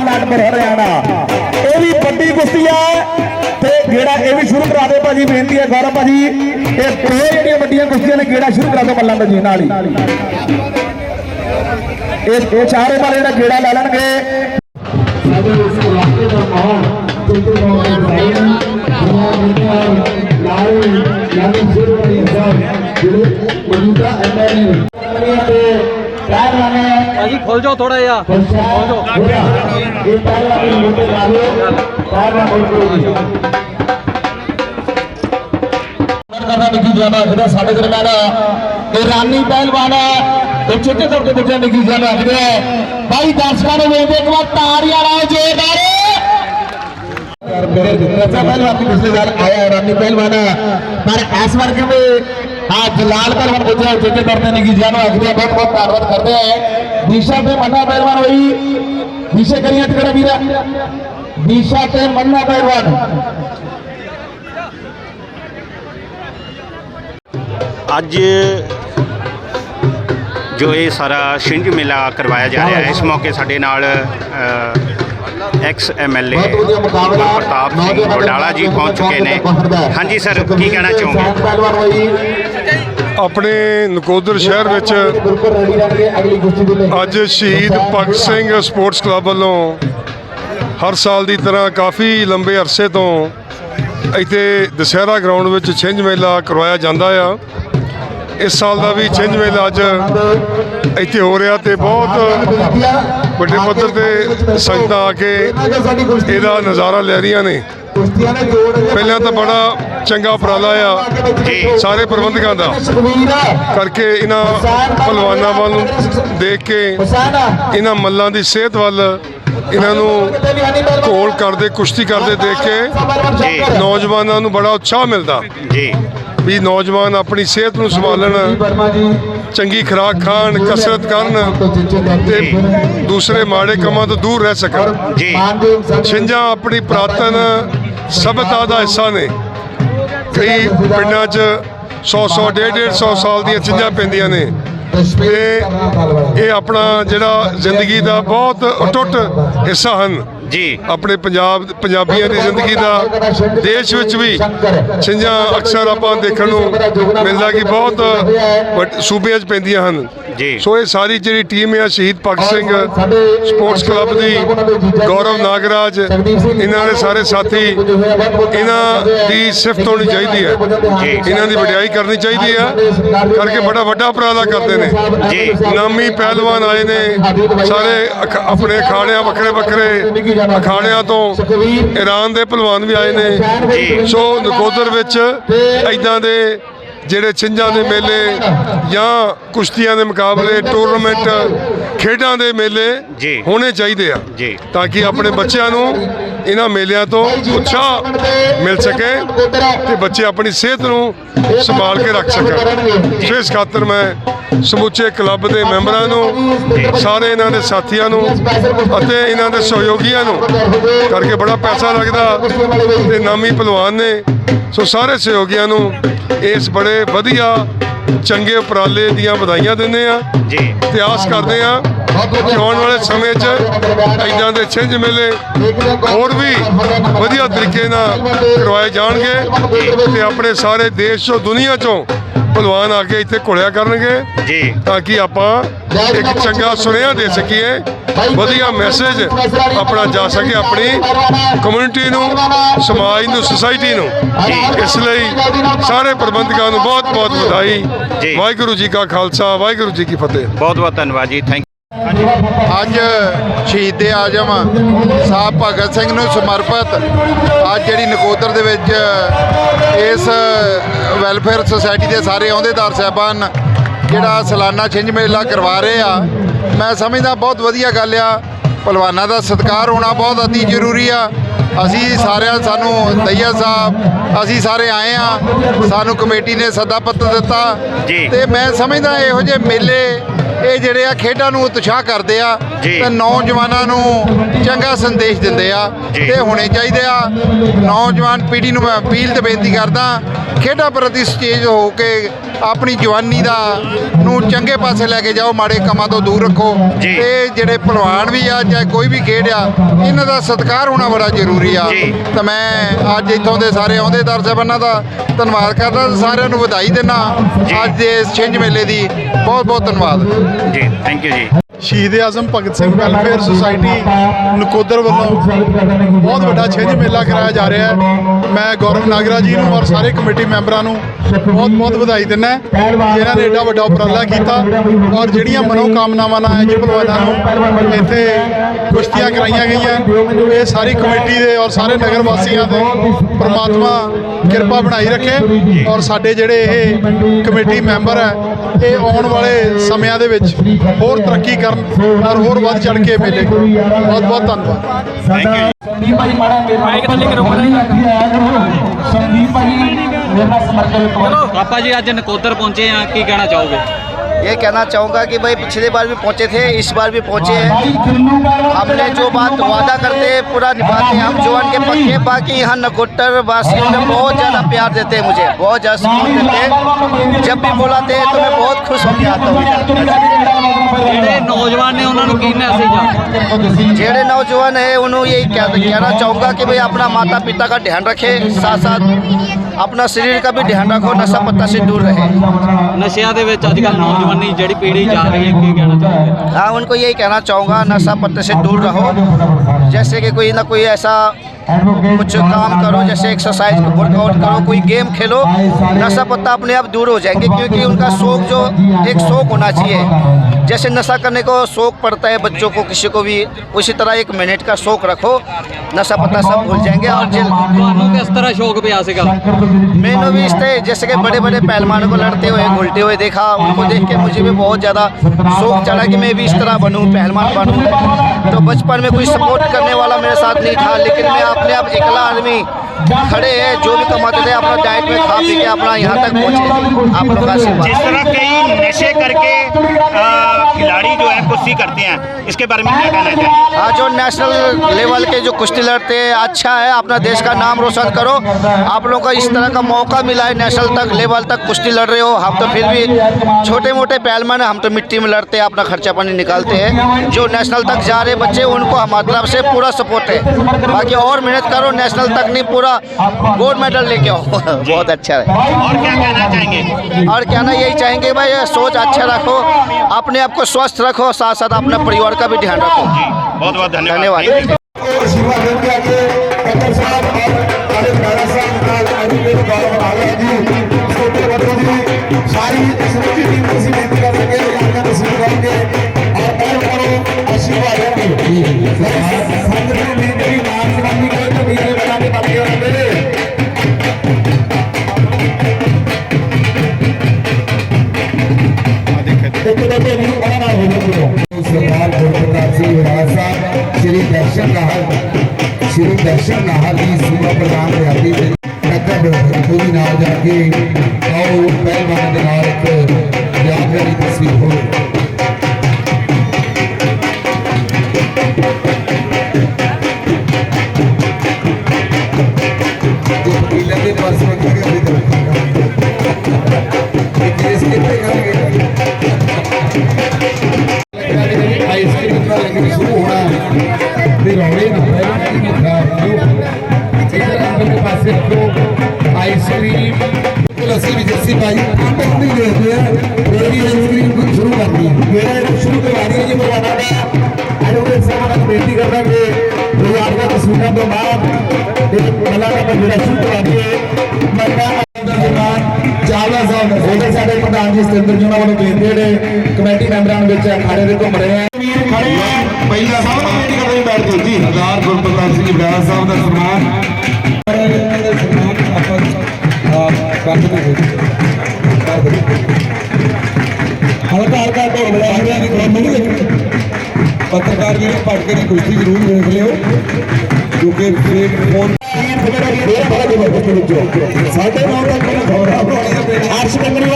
ਇਹ ਵੀ ਵੱਡੀ ਕੁਸ਼ਤੀ ਹੈ ਤੇ ਗੇੜਾ ਇਹ ਵੀ ਸ਼ੁਰੂ ਕਰਾ ਦੇ ਭਾਜੀ, ਬੇਨਤੀ ਹੈ ਗੌਰਵ ਭਾਜੀ। ਇਹ ਦੋ ਜਿਹੜੀਆਂ ਵੱਡੀਆਂ ਕੁਸ਼ਤੀਆਂ ਨੇ, ਗੇੜਾ ਸ਼ੁਰੂ ਕਰਾ ਦਿਓ ਮੱਲਾਂ ਦਾ ਜੀ ਨਾਲ ਹੀ ਇਹ ਇਹ ਚਾਰੇ ਵਾਲੇ ਜਿਹੜਾ ਗੇੜਾ ਲਾ ਲੈਣਗੇ। ਸਾਡੇ ਇਸ ਇਲਾਕੇ ਦਾ ਮਾਹੌਲ ਜਿੱਥੇ ਲਾਰੇ ਯਾਨੀ ਸਿਰਫੀ ਸਾਹਿਬ ਜਿਹੜੇ ਮੌਜੂਦਾ ਐਮਐਲਏ ਤੇ ਪਹਿਲਵਾਨ ਭਾਜੀ ਖੁੱਲ ਜਾਓ ਥੋੜਾ ਜਿਹਾ। ਖੁੱਲ ਜਾਓ। ਇਹ ਪਹਿਲਵਾਨ ਮੁੰਡੇ ਲਾ ਲਓ ਪਹਿਲਵਾਨ ਮੁੰਡੇ ਕਰਨਾ ਨਿੱਕੀ ਜਾਨਾ ਜਿਹੜਾ ਸਾਡੇ ਦਰਮਿਆਨ ਇਹ ਰਾਨੀ ਪਹਿਲਵਾਨ ਤੇ ਚਿੱਟੇ ਤੌਰ ਤੇ ਦੂਜਾ ਨਿੱਕੀ ਜਾਨਾ ਰੱਖਦੇ ਆ ਭਾਈ ਦਰਸ਼ਕਾਂ ਨੂੰ ਵੇਖਦੇ ਇੱਕ ਵਾਰ ਤਾੜੀਆਂ ਲਾਓ ਜੋਰਦਾਰ अच्छा पहलवान भी पिछले साल आया है रानी पहलवान पर इस वर्ग में हाँ जलाल पहलवान पूछा चेचे करते निकी जानो आखिर बहुत बहुत धन्यवाद करते हैं दिशा पे मन्ना पहलवान वही दिशा करिए तेरा वीरा दिशा पे मन्ना पहलवान ਅੱਜ ਜੋ ਇਹ ਸਾਰਾ ਛਿੰਝ ਮੇਲਾ ਕਰਵਾਇਆ ਜਾ ਰਿਹਾ ਹੈ। ਇਸ ਮੌਕੇ ਸਾਡੇ ਨਾਲ ਐਕਸ ਐਮਐਲਏ ਪ੍ਰਤਾਪ ਸਿੰਘ ਬਡਾਲਾ ਜੀ ਪਹੁੰਚ ਚੁੱਕੇ ਨੇ। ਹਾਂਜੀ ਸਰ ਕੀ ਕਹਿਣਾ ਚਾਹੋਗੇ? ਆਪਣੇ ਨਕੋਦਰ ਸ਼ਹਿਰ ਵਿੱਚ ਅੱਜ ਸ਼ਹੀਦ ਭਗਤ ਸਿੰਘ ਸਪੋਰਟਸ ਕਲੱਬ ਵੱਲੋਂ ਹਰ ਸਾਲ ਦੀ ਤਰ੍ਹਾਂ ਕਾਫੀ ਲੰਬੇ ਅਰਸੇ ਤੋਂ ਇੱਥੇ ਦਸ਼ਹਿਰਾ ਗਰਾਊਂਡ ਵਿੱਚ ਛਿੰਝ ਮੇਲਾ ਕਰਵਾਇਆ ਜਾਂਦਾ ਆ। ਇਸ ਸਾਲ ਦਾ ਵੀ ਛਿੰਝ ਮੇਲਾ ਅੱਜ ਇੱਥੇ ਹੋ ਰਿਹਾ ਤੇ ਬਹੁਤ ਵੱਡੇ ਪੱਧਰ ਤੇ ਸੰਗਤਾਂ ਆ ਕੇ ਇਹਦਾ ਨਜ਼ਾਰਾ ਲੈ ਰਹੀਆਂ ਨੇ ਪਹਿਲਾਂ ਤਾਂ ਬੜਾ ਚੰਗਾ ਉਪਰਾਲਾ ਆ। ਸਾਰੇ ਪ੍ਰਬੰਧਕਾਂ ਦਾ ਕਰਕੇ ਇਹਨਾਂ ਪਹਿਲਵਾਨਾਂ ਵੱਲ ਦੇਖ ਕੇ ਇਹਨਾਂ ਮੱਲਾਂ ਦੀ ਸਿਹਤ ਵੱਲ ਇਹਨਾਂ ਨੂੰ ਘੋਲ ਕਰਦੇ ਕੁਸ਼ਤੀ ਕਰਦੇ ਦੇਖ ਕੇ। ਨੌਜਵਾਨਾਂ ਨੂੰ ਬੜਾ ਉਤਸ਼ਾਹ ਮਿਲਦਾ ਜੀ ਵੀ ਨੌਜਵਾਨ ਆਪਣੀ ਸਿਹਤ ਨੂੰ ਸੰਭਾਲਣ ਚੰਗੀ ਖੁਰਾਕ ਖਾਣ ਕਸਰਤ ਕਰਨ ਤੋਂ ਦੂਸਰੇ ਮਾੜੇ ਕੰਮਾਂ ਤੋਂ ਦੂਰ ਰਹਿ ਸਕਣ। ਜੀ। ਛਿੰਝਾਂ ਆਪਣੀ ਪ੍ਰਾਤਨ ਸਭਿਅਤਾ ਦਾ ਹਿੱਸਾ ਨੇ। ਕਈ ਪਿੰਡਾਂ 'ਚ 100 100 150 150 ਸਾਲ ਦੀਆਂ ਛਿੰਝਾਂ ਪੈਂਦੀਆਂ ਨੇ। ਤੇ ਇਹ ਆਪਣਾ ਜਿਹੜਾ ਜ਼ਿੰਦਗੀ ਦਾ ਬਹੁਤ ਅਟੁੱਟ ਹਿੱਸਾ ਹਨ। ਜੀ। ਆਪਣੇ ਪੰਜਾਬ, ਪੰਜਾਬੀਆਂ ਦੀ ਜ਼ਿੰਦਗੀ ਦਾ ਦੇਸ਼ ਵਿੱਚ ਵੀ ਛਿੰਝਾਂ ਅਕਸਰ ਆਪਾਂ ਦੇਖਣ ਨੂੰ ਮਿਲਦਾ ਕਿ ਬਹੁਤ ਵੱਡ- ਸੂਬਿਆਂ 'ਚ ਪੈਂਦੀਆਂ ਹਨ। ਜੀ। ਸੋ ਇਹ ਸਾਰੀ ਜਿਹੜੀ ਟੀਮ ਹੈ ਸ਼ਹੀਦ ਭਗਤ ਸਿੰਘ ਸਪੋਰਟਸ ਕਲੱਬ ਦੀ ਗੌਰਵ ਨਾਗਰਾਜ ਇਹਨਾਂ ਦੇ ਸਾਰੇ ਸਾਥੀ ਇਹਨਾਂ ਦੀ ਸਿਫਤ ਹੋਣੀ ਚਾਹੀਦੀ ਹੈ। ਇਹਨਾਂ ਦੀ ਵਡਿਆਈ ਕਰਨੀ ਚਾਹੀਦੀ ਹੈ ਕਰਕੇ ਬੜਾ ਵੱਡਾ ਉਪਰਾਲਾ ਕਰਦੇ ਨੇ। ਜੀ। ਨਾਮੀ ਪਹਿਲਵਾਨ ਆਏ ਨੇ। ਸਾਰੇ ਅਖ- ਆਪਣੇ ਅਖਾੜਿਆਂ ਵੱਖਰੇ ਵੱਖਰੇ ਅਖਾੜਿਆਂ ਤੋਂ ਈਰਾਨ ਦੇ ਪਹਿਲਵਾਨ ਵੀ ਆਏ ਨੇ। ਜੀ। ਸੋ ਨਕੋਦਰ ਵਿੱਚ ਐਦਾਂ ਦੇ ਜਿਹੜੇ ਛਿੰਝਾਂ ਦੇ ਮੇਲੇ ਜਾਂ ਕੁਸ਼ਤੀਆਂ ਦੇ ਮੁਕਾਬਲੇ ਟੂਰਨਾਮੈਂਟ ਖੇਡਾਂ ਦੇ ਮੇਲੇ। ਹੋਣੇ ਚਾਹੀਦੇ ਆ। ਤਾਂ ਕਿ ਆਪਣੇ ਬੱਚਿਆਂ ਨੂੰ ਇਹਨਾਂ ਮੇਲਿਆਂ ਤੋਂ ਉਤਸ਼ਾਹ ਮਿਲ ਸਕੇ ਤੇ ਬੱਚੇ ਆਪਣੀ ਸਿਹਤ ਨੂੰ ਸੰਭਾਲ ਕੇ ਰੱਖ ਸਕਣ। ਸੋ ਇਸ ਖਾਤਰ ਮੈਂ ਸਮੁੱਚੇ ਕਲੱਬ ਦੇ ਮੈਂਬਰਾਂ ਨੂੰ ਸਾਰੇ ਇਹਨਾਂ ਦੇ ਸਾਥੀਆਂ ਨੂੰ ਅਤੇ ਇਹਨਾਂ ਦੇ ਸਹਿਯੋਗੀਆਂ ਨੂੰ ਕਰਕੇ ਬੜਾ ਪੈਸਾ ਲੱਗਦਾ ਤੇ ਨਾਮੀ ਪਹਿਲਵਾਨ ਨੇ। ਸੋ ਸਾਰੇ ਸਹਿਯੋਗੀਆਂ ਨੂੰ ਇਸ ਬੜੇ ਵਧੀਆ ਚੰਗੇ ਉਪਰਾਲੇ ਦੀਆਂ ਵਧਾਈਆਂ ਦਿੰਦੇ ਆ ਜੀ। ਤੇ ਆਸ ਕਰਦੇ ਆ ਕਿ ਆਉਣ ਵਾਲੇ ਸਮੇਂ 'ਚ ਇਦਾਂ ਦੇ ਛਿੰਝ ਮੇਲੇ ਹੋਰ ਵੀ ਵਧੀਆ ਤਰੀਕੇ ਨਾਲ ਕਰਵਾਏ ਜਾਣਗੇ ਤੇ ਆਪਣੇ ਸਾਰੇ ਦੇਸ਼ ਤੋਂ ਦੁਨੀਆ ਚੋਂ ਪਹਿਲਵਾਨ ਆ ਕੇ ਇੱਥੇ ਘੁਲਿਆ ਕਰਨਗੇ ਜੀ। ਤਾਂ ਕਿ ਆਪਾਂ ਇੱਕ ਚੰਗਾ ਸੁਨੇਹਾ ਦੇ ਸਕੀਏ ਵਧੀਆ ਮੈਸੇਜ ਆਪਣਾ ਜਾ ਸਕੇ ਆਪਣੀ ਕਮਿਊਨਿਟੀ ਨੂੰ ਸਮਾਜ ਨੂੰ ਸੁਸਾਇਟੀ ਨੂੰ। ਇਸ ਲਈ ਸਾਰੇ ਪ੍ਰਬੰਧਕਾਂ ਨੂੰ ਬਹੁਤ ਬਹੁਤ ਵਧਾਈ। ਵਾਹਿਗੁਰੂ ਜੀ ਕਾ ਖਾਲਸਾ ਵਾਹਿਗੁਰੂ ਜੀ ਕੀ ਫਤਿਹ। ਬਹੁਤ ਬਹੁਤ ਧੰਨਵਾਦ ਜੀ ਥੈਂਕ ਅੱਜ ਸ਼ਹੀਦ ਆਜਮ ਸਾਹਿਬ ਭਗਤ ਸਿੰਘ ਨੂੰ ਸਮਰਪਿਤ ਅੱਜ ਜਿਹੜੀ ਨਕੋਦਰ ਦੇ ਵਿੱਚ ਇਸ ਵੈਲਫੇਅਰ ਸੁਸਾਇਟੀ ਦੇ ਸਾਰੇ ਅਹੁਦੇਦਾਰ ਸਾਹਿਬਾਨ ਜਿਹੜਾ ਸਾਲਾਨਾ ਛਿੰਝ ਮੇਲਾ ਕਰਵਾ ਰਹੇ ਆ ਮੈਂ ਸਮਝਦਾ ਬਹੁਤ ਵਧੀਆ ਗੱਲ ਆ ਪਹਿਲਵਾਨਾਂ ਦਾ ਸਤਿਕਾਰ ਹੋਣਾ ਬਹੁਤ ਅਤੀ ਜ਼ਰੂਰੀ ਆ ਅਸੀਂ ਸਾਰਿਆਂ ਸਾਨੂੰ ਦਈਆ ਸਾਹਿਬ ਅਸੀਂ ਸਾਰੇ ਆਏ ਆ ਸਾਨੂੰ ਕਮੇਟੀ ਨੇ ਸੱਦਾ ਪੱਤਰ ਦਿੱਤਾ। ਤੇ ਮੈਂ ਸਮਝਦਾ ਇਹੋ ਜਿਹੇ ਮੇਲੇ ਇਹ ਜਿਹੜੇ ਆ ਖੇਡਾਂ ਨੂੰ ਉਤਸ਼ਾਹ ਕਰਦੇ ਆ। ਤੇ ਨੌਜਵਾਨਾਂ ਨੂੰ ਚੰਗਾ ਸੰਦੇਸ਼ ਦਿੰਦੇ ਆ। ਤੇ ਹੋਣੇ ਚਾਹੀਦੇ ਆ ਨੌਜਵਾਨ ਪੀੜ੍ਹੀ ਨੂੰ ਮੈਂ ਅਪੀਲ ਤੇ ਬੇਨਤੀ ਕਰਦਾ ਖੇਡਾਂ ਪ੍ਰਤੀ ਸੁਚੇਤ ਹੋ ਕੇ ਆਪਣੀ ਜਵਾਨੀ ਦਾ ਨੂੰ ਚੰਗੇ ਪਾਸੇ ਲੈ ਕੇ ਜਾਓ ਮਾੜੇ ਕੰਮਾਂ ਤੋਂ ਦੂਰ ਰੱਖੋ। ਤੇ ਜਿਹੜੇ ਪਹਿਲਵਾਨ ਵੀ ਆ ਚਾਹੇ ਕੋਈ ਵੀ ਖੇਡ ਆ ਇਹਨਾਂ ਦਾ ਸਤਿਕਾਰ ਹੋਣਾ ਬੜਾ ਜ਼ਰੂਰੀ ਆ। ਤਾਂ ਮੈਂ ਅੱਜ ਇੱਥੋਂ ਦੇ ਸਾਰੇ ਅਹੁਦੇਦਾਰ ਸਾਹਿਬਾਨਾਂ ਦਾ ਧੰਨਵਾਦ ਕਰਦਾ ਸਾਰਿਆਂ ਨੂੰ ਵਧਾਈ ਦਿੰਦਾ। ਅੱਜ ਦੇ ਇਸ ਛਿੰਝ ਮੇਲੇ ਦੀ ਬਹੁਤ ਬਹੁਤ ਧੰਨਵਾਦ ਜੀ thank you ji Shaheed Azam Bhagat Singh welfare society Nakodar ਵੱਲੋਂ ਬਹੁਤ ਵੱਡਾ ਛਿੰਝ ਮੇਲਾ ਕਰਾਇਆ ਜਾ ਰਿਹਾ ਹੈ। ਮੈਂ ਗੌਰਵ ਨਾਗਰਾ ਜੀ ਨੂੰ ਔਰ ਸਾਰੇ ਕਮੇਟੀ ਮੈਂਬਰਾਂ ਨੂੰ ਬਹੁਤ ਬਹੁਤ ਵਧਾਈ ਦਿੰਦਾ ਜਿਨ੍ਹਾਂ ਨੇ ਏਡਾ ਵੱਡਾ ਉਪਰਾਲਾ ਕੀਤਾ ਔਰ ਜਿਹੜੀਆਂ ਮਨੋ ਕਾਮਨਾਵਾਂ ਨਾਲ ਜੀ ਭਲਵਾਨਾਂ ਨੂੰ ਇੱਥੇ ਕੁਸ਼ਤੀਆਂ ਕਰਾਈਆਂ ਗਈਆਂ ਇਹ ਸਾਰੀ ਕਮੇਟੀ ਦੇ ਔਰ ਸਾਰੇ ਨਗਰ ਵਾਸੀਆਂ ਦੇ ਪ੍ਰਮਾਤਮਾ ਕਿਰਪਾ ਬਣਾਈ ਰੱਖੇ ਔਰ ਸਾਡੇ ਜਿਹੜੇ ਇਹ ਕਮੇਟੀ ਮੈਂਬਰ ਹੈ ਇਹ ਆਉਣ ਵਾਲੇ ਸਮਿਆਂ ਦੇ ਵਿੱਚ ਹੋਰ ਤਰੱਕੀ ਕਰਨ ਔਰ ਹੋਰ ਵੱਧ ਚੜ ਕੇ ਮੇਲੇ ਬਹੁਤ ਬਹੁਤ ਧੰਨਵਾਦ। ਸੰਦੀਪ ਭਾਈ ਮਾੜਾ ਮੇਰਾ ਸੰਦੀਪ ਭਾਈ ਮੇਰਾ ਸਮਰਥਨ ਕਰੋ ਪਾਪਾ ਜੀ ਅੱਜ ਨਕੋਦਰ ਪਹੁੰਚੇ ਆ ਕੀ ਕਹਿਣਾ ਚਾਹੋਗੇ ये कहना चाहूँगा कि भाई पिछले बार भी पहुँचे थे इस बार भी पहुँचे हैं ਭਾਈ ਕਿੰਨੂ ਪਹਿਲਵਾਨ हमने जो बात वादा करते हैं पूरा निभाते हैं हम जवान के पक्के बाकी यहाँ नकोटर वासियों ने बहुत ज़्यादा प्यार देते हैं मुझे बहुत ज़्यादा सपोर्ट देते हैं जब भी बुलाते हैं तो मैं बहुत खुश होकर आता हूँ इधर। ਜਿਹੜੇ ਨੌਜਵਾਨ ਨੇ ਉਹਨਾਂ ਨੂੰ ਕੀ ਮੈਸੇਜ ਆ जेड़े नौजवान है उन्होंने यही कह, कहना चाहूँगा कि भाई अपना माता पिता का ध्यान रखें साथ साथ अपना शरीर का भी ध्यान रखो नशा पत्ता से दूर रहे ਨਸ਼ਿਆਂ ਦੇ ਵਿੱਚ ਅੱਜ ਕੱਲ੍ਹ ਨੌਜਵਾਨੀ ਜਿਹੜੀ ਪੀੜ੍ਹੀ ਜਾ ਰਹੀ ਹੈ ਕੀ ਕਹਿਣਾ ਚਾਹੋਗੇ हाँ उनको यही कहना चाहूँगा नशा पत्ते से दूर रहो जैसे कि कोई ना कोई ऐसा कुछ काम करो जैसे एक्सरसाइज वर्कआउट करो कोई गेम खेलो नशा पत्ता अपने आप दूर हो जाएंगे क्योंकि उनका शौक जो एक शौक होना चाहिए जैसे नशा करने को शौक पड़ता है बच्चों को किसी को भी उसी तरह एक मिनट का शौक रखो नशा पता सब भूल जाएँगे और जल किस तरह शौक भी आ मैंने भी इस तरह जैसे कि बड़े बड़े पहलवानों को लड़ते हुए घुलते हुए देखा उनको देख के मुझे भी बहुत ज़्यादा शौक चढ़ा कि मैं भी इस तरह बनूँ पहलवान बनूँ। तो बचपन में कोई सपोर्ट करने वाला मेरे साथ नहीं था लेकिन मैं अपने आप अकेला आदमी खड़े हैं जो भी कमाते थे अपना डाइट में खा पी के अपना यहाँ तक पहुँचे। आप लोग आशीर्वाद। नशे करके खिलाड़ी जो है कुश्ती करते हैं। इसके बारे में क्या कहना चाहिए हाँ जो नेशनल लेवल के जो कुश्ती लड़ते हैं अच्छा है अपना देश का नाम रोशन करो। आप लोगों का इस तरह का मौका मिला है नेशनल तक लेवल तक कुश्ती लड़ रहे हो। हम तो फिर भी छोटे मोटे पहलवान हम तो मिट्टी में लड़ते हैं अपना खर्चा पानी निकालते हैं। जो नेशनल तक जा रहे बच्चे उनको हमारी तरफ़ से पूरा सपोर्ट है। बाकी और मेहनत करो नेशनल तक नहीं पूरा गोल्ड मेडल लेके आओ। बहुत अच्छा है। और क्या कहना चाहेंगे? और कहना यही चाहेंगे भाई सोच अच्छा रखो अपने आप को स्वस्थ रखो साथ साथ अपने परिवार का भी ध्यान रखो। बहुत बहुत धन्यवाद। धन्यवाद ਦਰਸ਼ਨ ਨਾਹਰ ਸ਼੍ਰੀ ਦਰਸ਼ਨ ਨਾਹਰ ਦੀ ਸੂਬਾ ਪ੍ਰਧਾਨ ਰਿਆਸਤੀ ਦੇ ਨਕਦ ਪੂਰੀ ਨਾਲ ਜਾ ਕੇ ਆਓ, ਪਹਿਲਵਾਨ ਦੇ ਨਾਲ ਇੱਕ ਯਾਦਗਾਰੀ ਤਸਵੀਰ ਹੋਵੇ। ਆਈਸਕ੍ਰੀਮ ਦਾ ਲੰਗਰ ਸ਼ੁਰੂ ਹੋਣਾ। ਰੌਲੇ ਨਾ ਪਹਿਲਾਂ ਪਾਸੇ ਰੱਖੋ ਆਈਸਕ੍ਰੀਮ ਬਿਲਕੁਲ ਵੀ ਜੱਸੀ ਭਾਈ ਅੰਦਰ ਨਹੀਂ ਦੇਖਦੇ ਆ ਮੇਰੀ ਆਈਸਕ੍ਰੀਮ ਨੂੰ ਸ਼ੁਰੂ ਕਰਦੀ ਹੈ ਮੇਰਾ ਸ਼ੁਰੂ ਕਰਵਾ ਰਹੀ ਹੈ ਜੀ ਬਰਵਾਨਾ ਦਾ ਐਡਵੋਕੇਟ ਸਾਹਿਬ ਨਾਲ ਬੇਨਤੀ ਕਰਦਾ ਕਿ ਦੋ ਆਪਣਾ ਤਸਵੀਰਾਂ ਤੋਂ ਬਾਅਦ ਇਹ ਮਲਾ ਦਾ ਜਿਹੜਾ ਸ਼ੁਰੂ ਕਰਵਾ ਦਈਏ ਮੈਂ ਚਾਵਲਾ ਸਾਹਿਬ ਉਹਦੇ ਸਾਡੇ ਪ੍ਰਧਾਨ ਜੀ ਸਤਿੰਦਰ ਜੀ ਉਹਨਾਂ ਵੱਲੋਂ ਬੇਨਤੀ ਜਿਹੜੇ ਕਮੇਟੀ ਮੈਂਬਰਾਂ ਦੇ ਵਿੱਚ ਅਖਾੜੇ ਦੇ ਘੁੰਮ ਰਹੇ ਆ ਖੜੇ ਪਹਿਲਾ ਸਭ ਬੇਨਤੀ ਕਰਦੇ ਬੈਠ ਜਾਓ ਜੀ ਸਰਦਾਰ ਗੁਰਪ੍ਰਤਾਪ ਸਿੰਘ ਬੜਾਲਾ ਸਾਹਿਬ ਦਾ ਸਨਮਾਨ ਹਲਕਾ ਹਲਕਾ ਢੋਲ ਬੜਾ ਹਰਿਆ ਦੀ ਕੰਮ ਨਹੀਂ ਦੇਖਣੀ ਪੱਤਰਕਾਰ ਜਿਹੜੇ ਪੜ ਕੇ ਦੀ ਕੁਸ਼ਤੀ ਜ਼ਰੂਰ ਦੇਖ ਲਿਓ ਕਿਉਂਕਿ ਫੇਕ ਫੋਨ ਸਾਡੇ ਨਾਲ ਤੱਕ ਮੇਰਾ ਖਬਰ ਆ ਅਰਸ਼ ਕੰਗਰੀਵਾਲ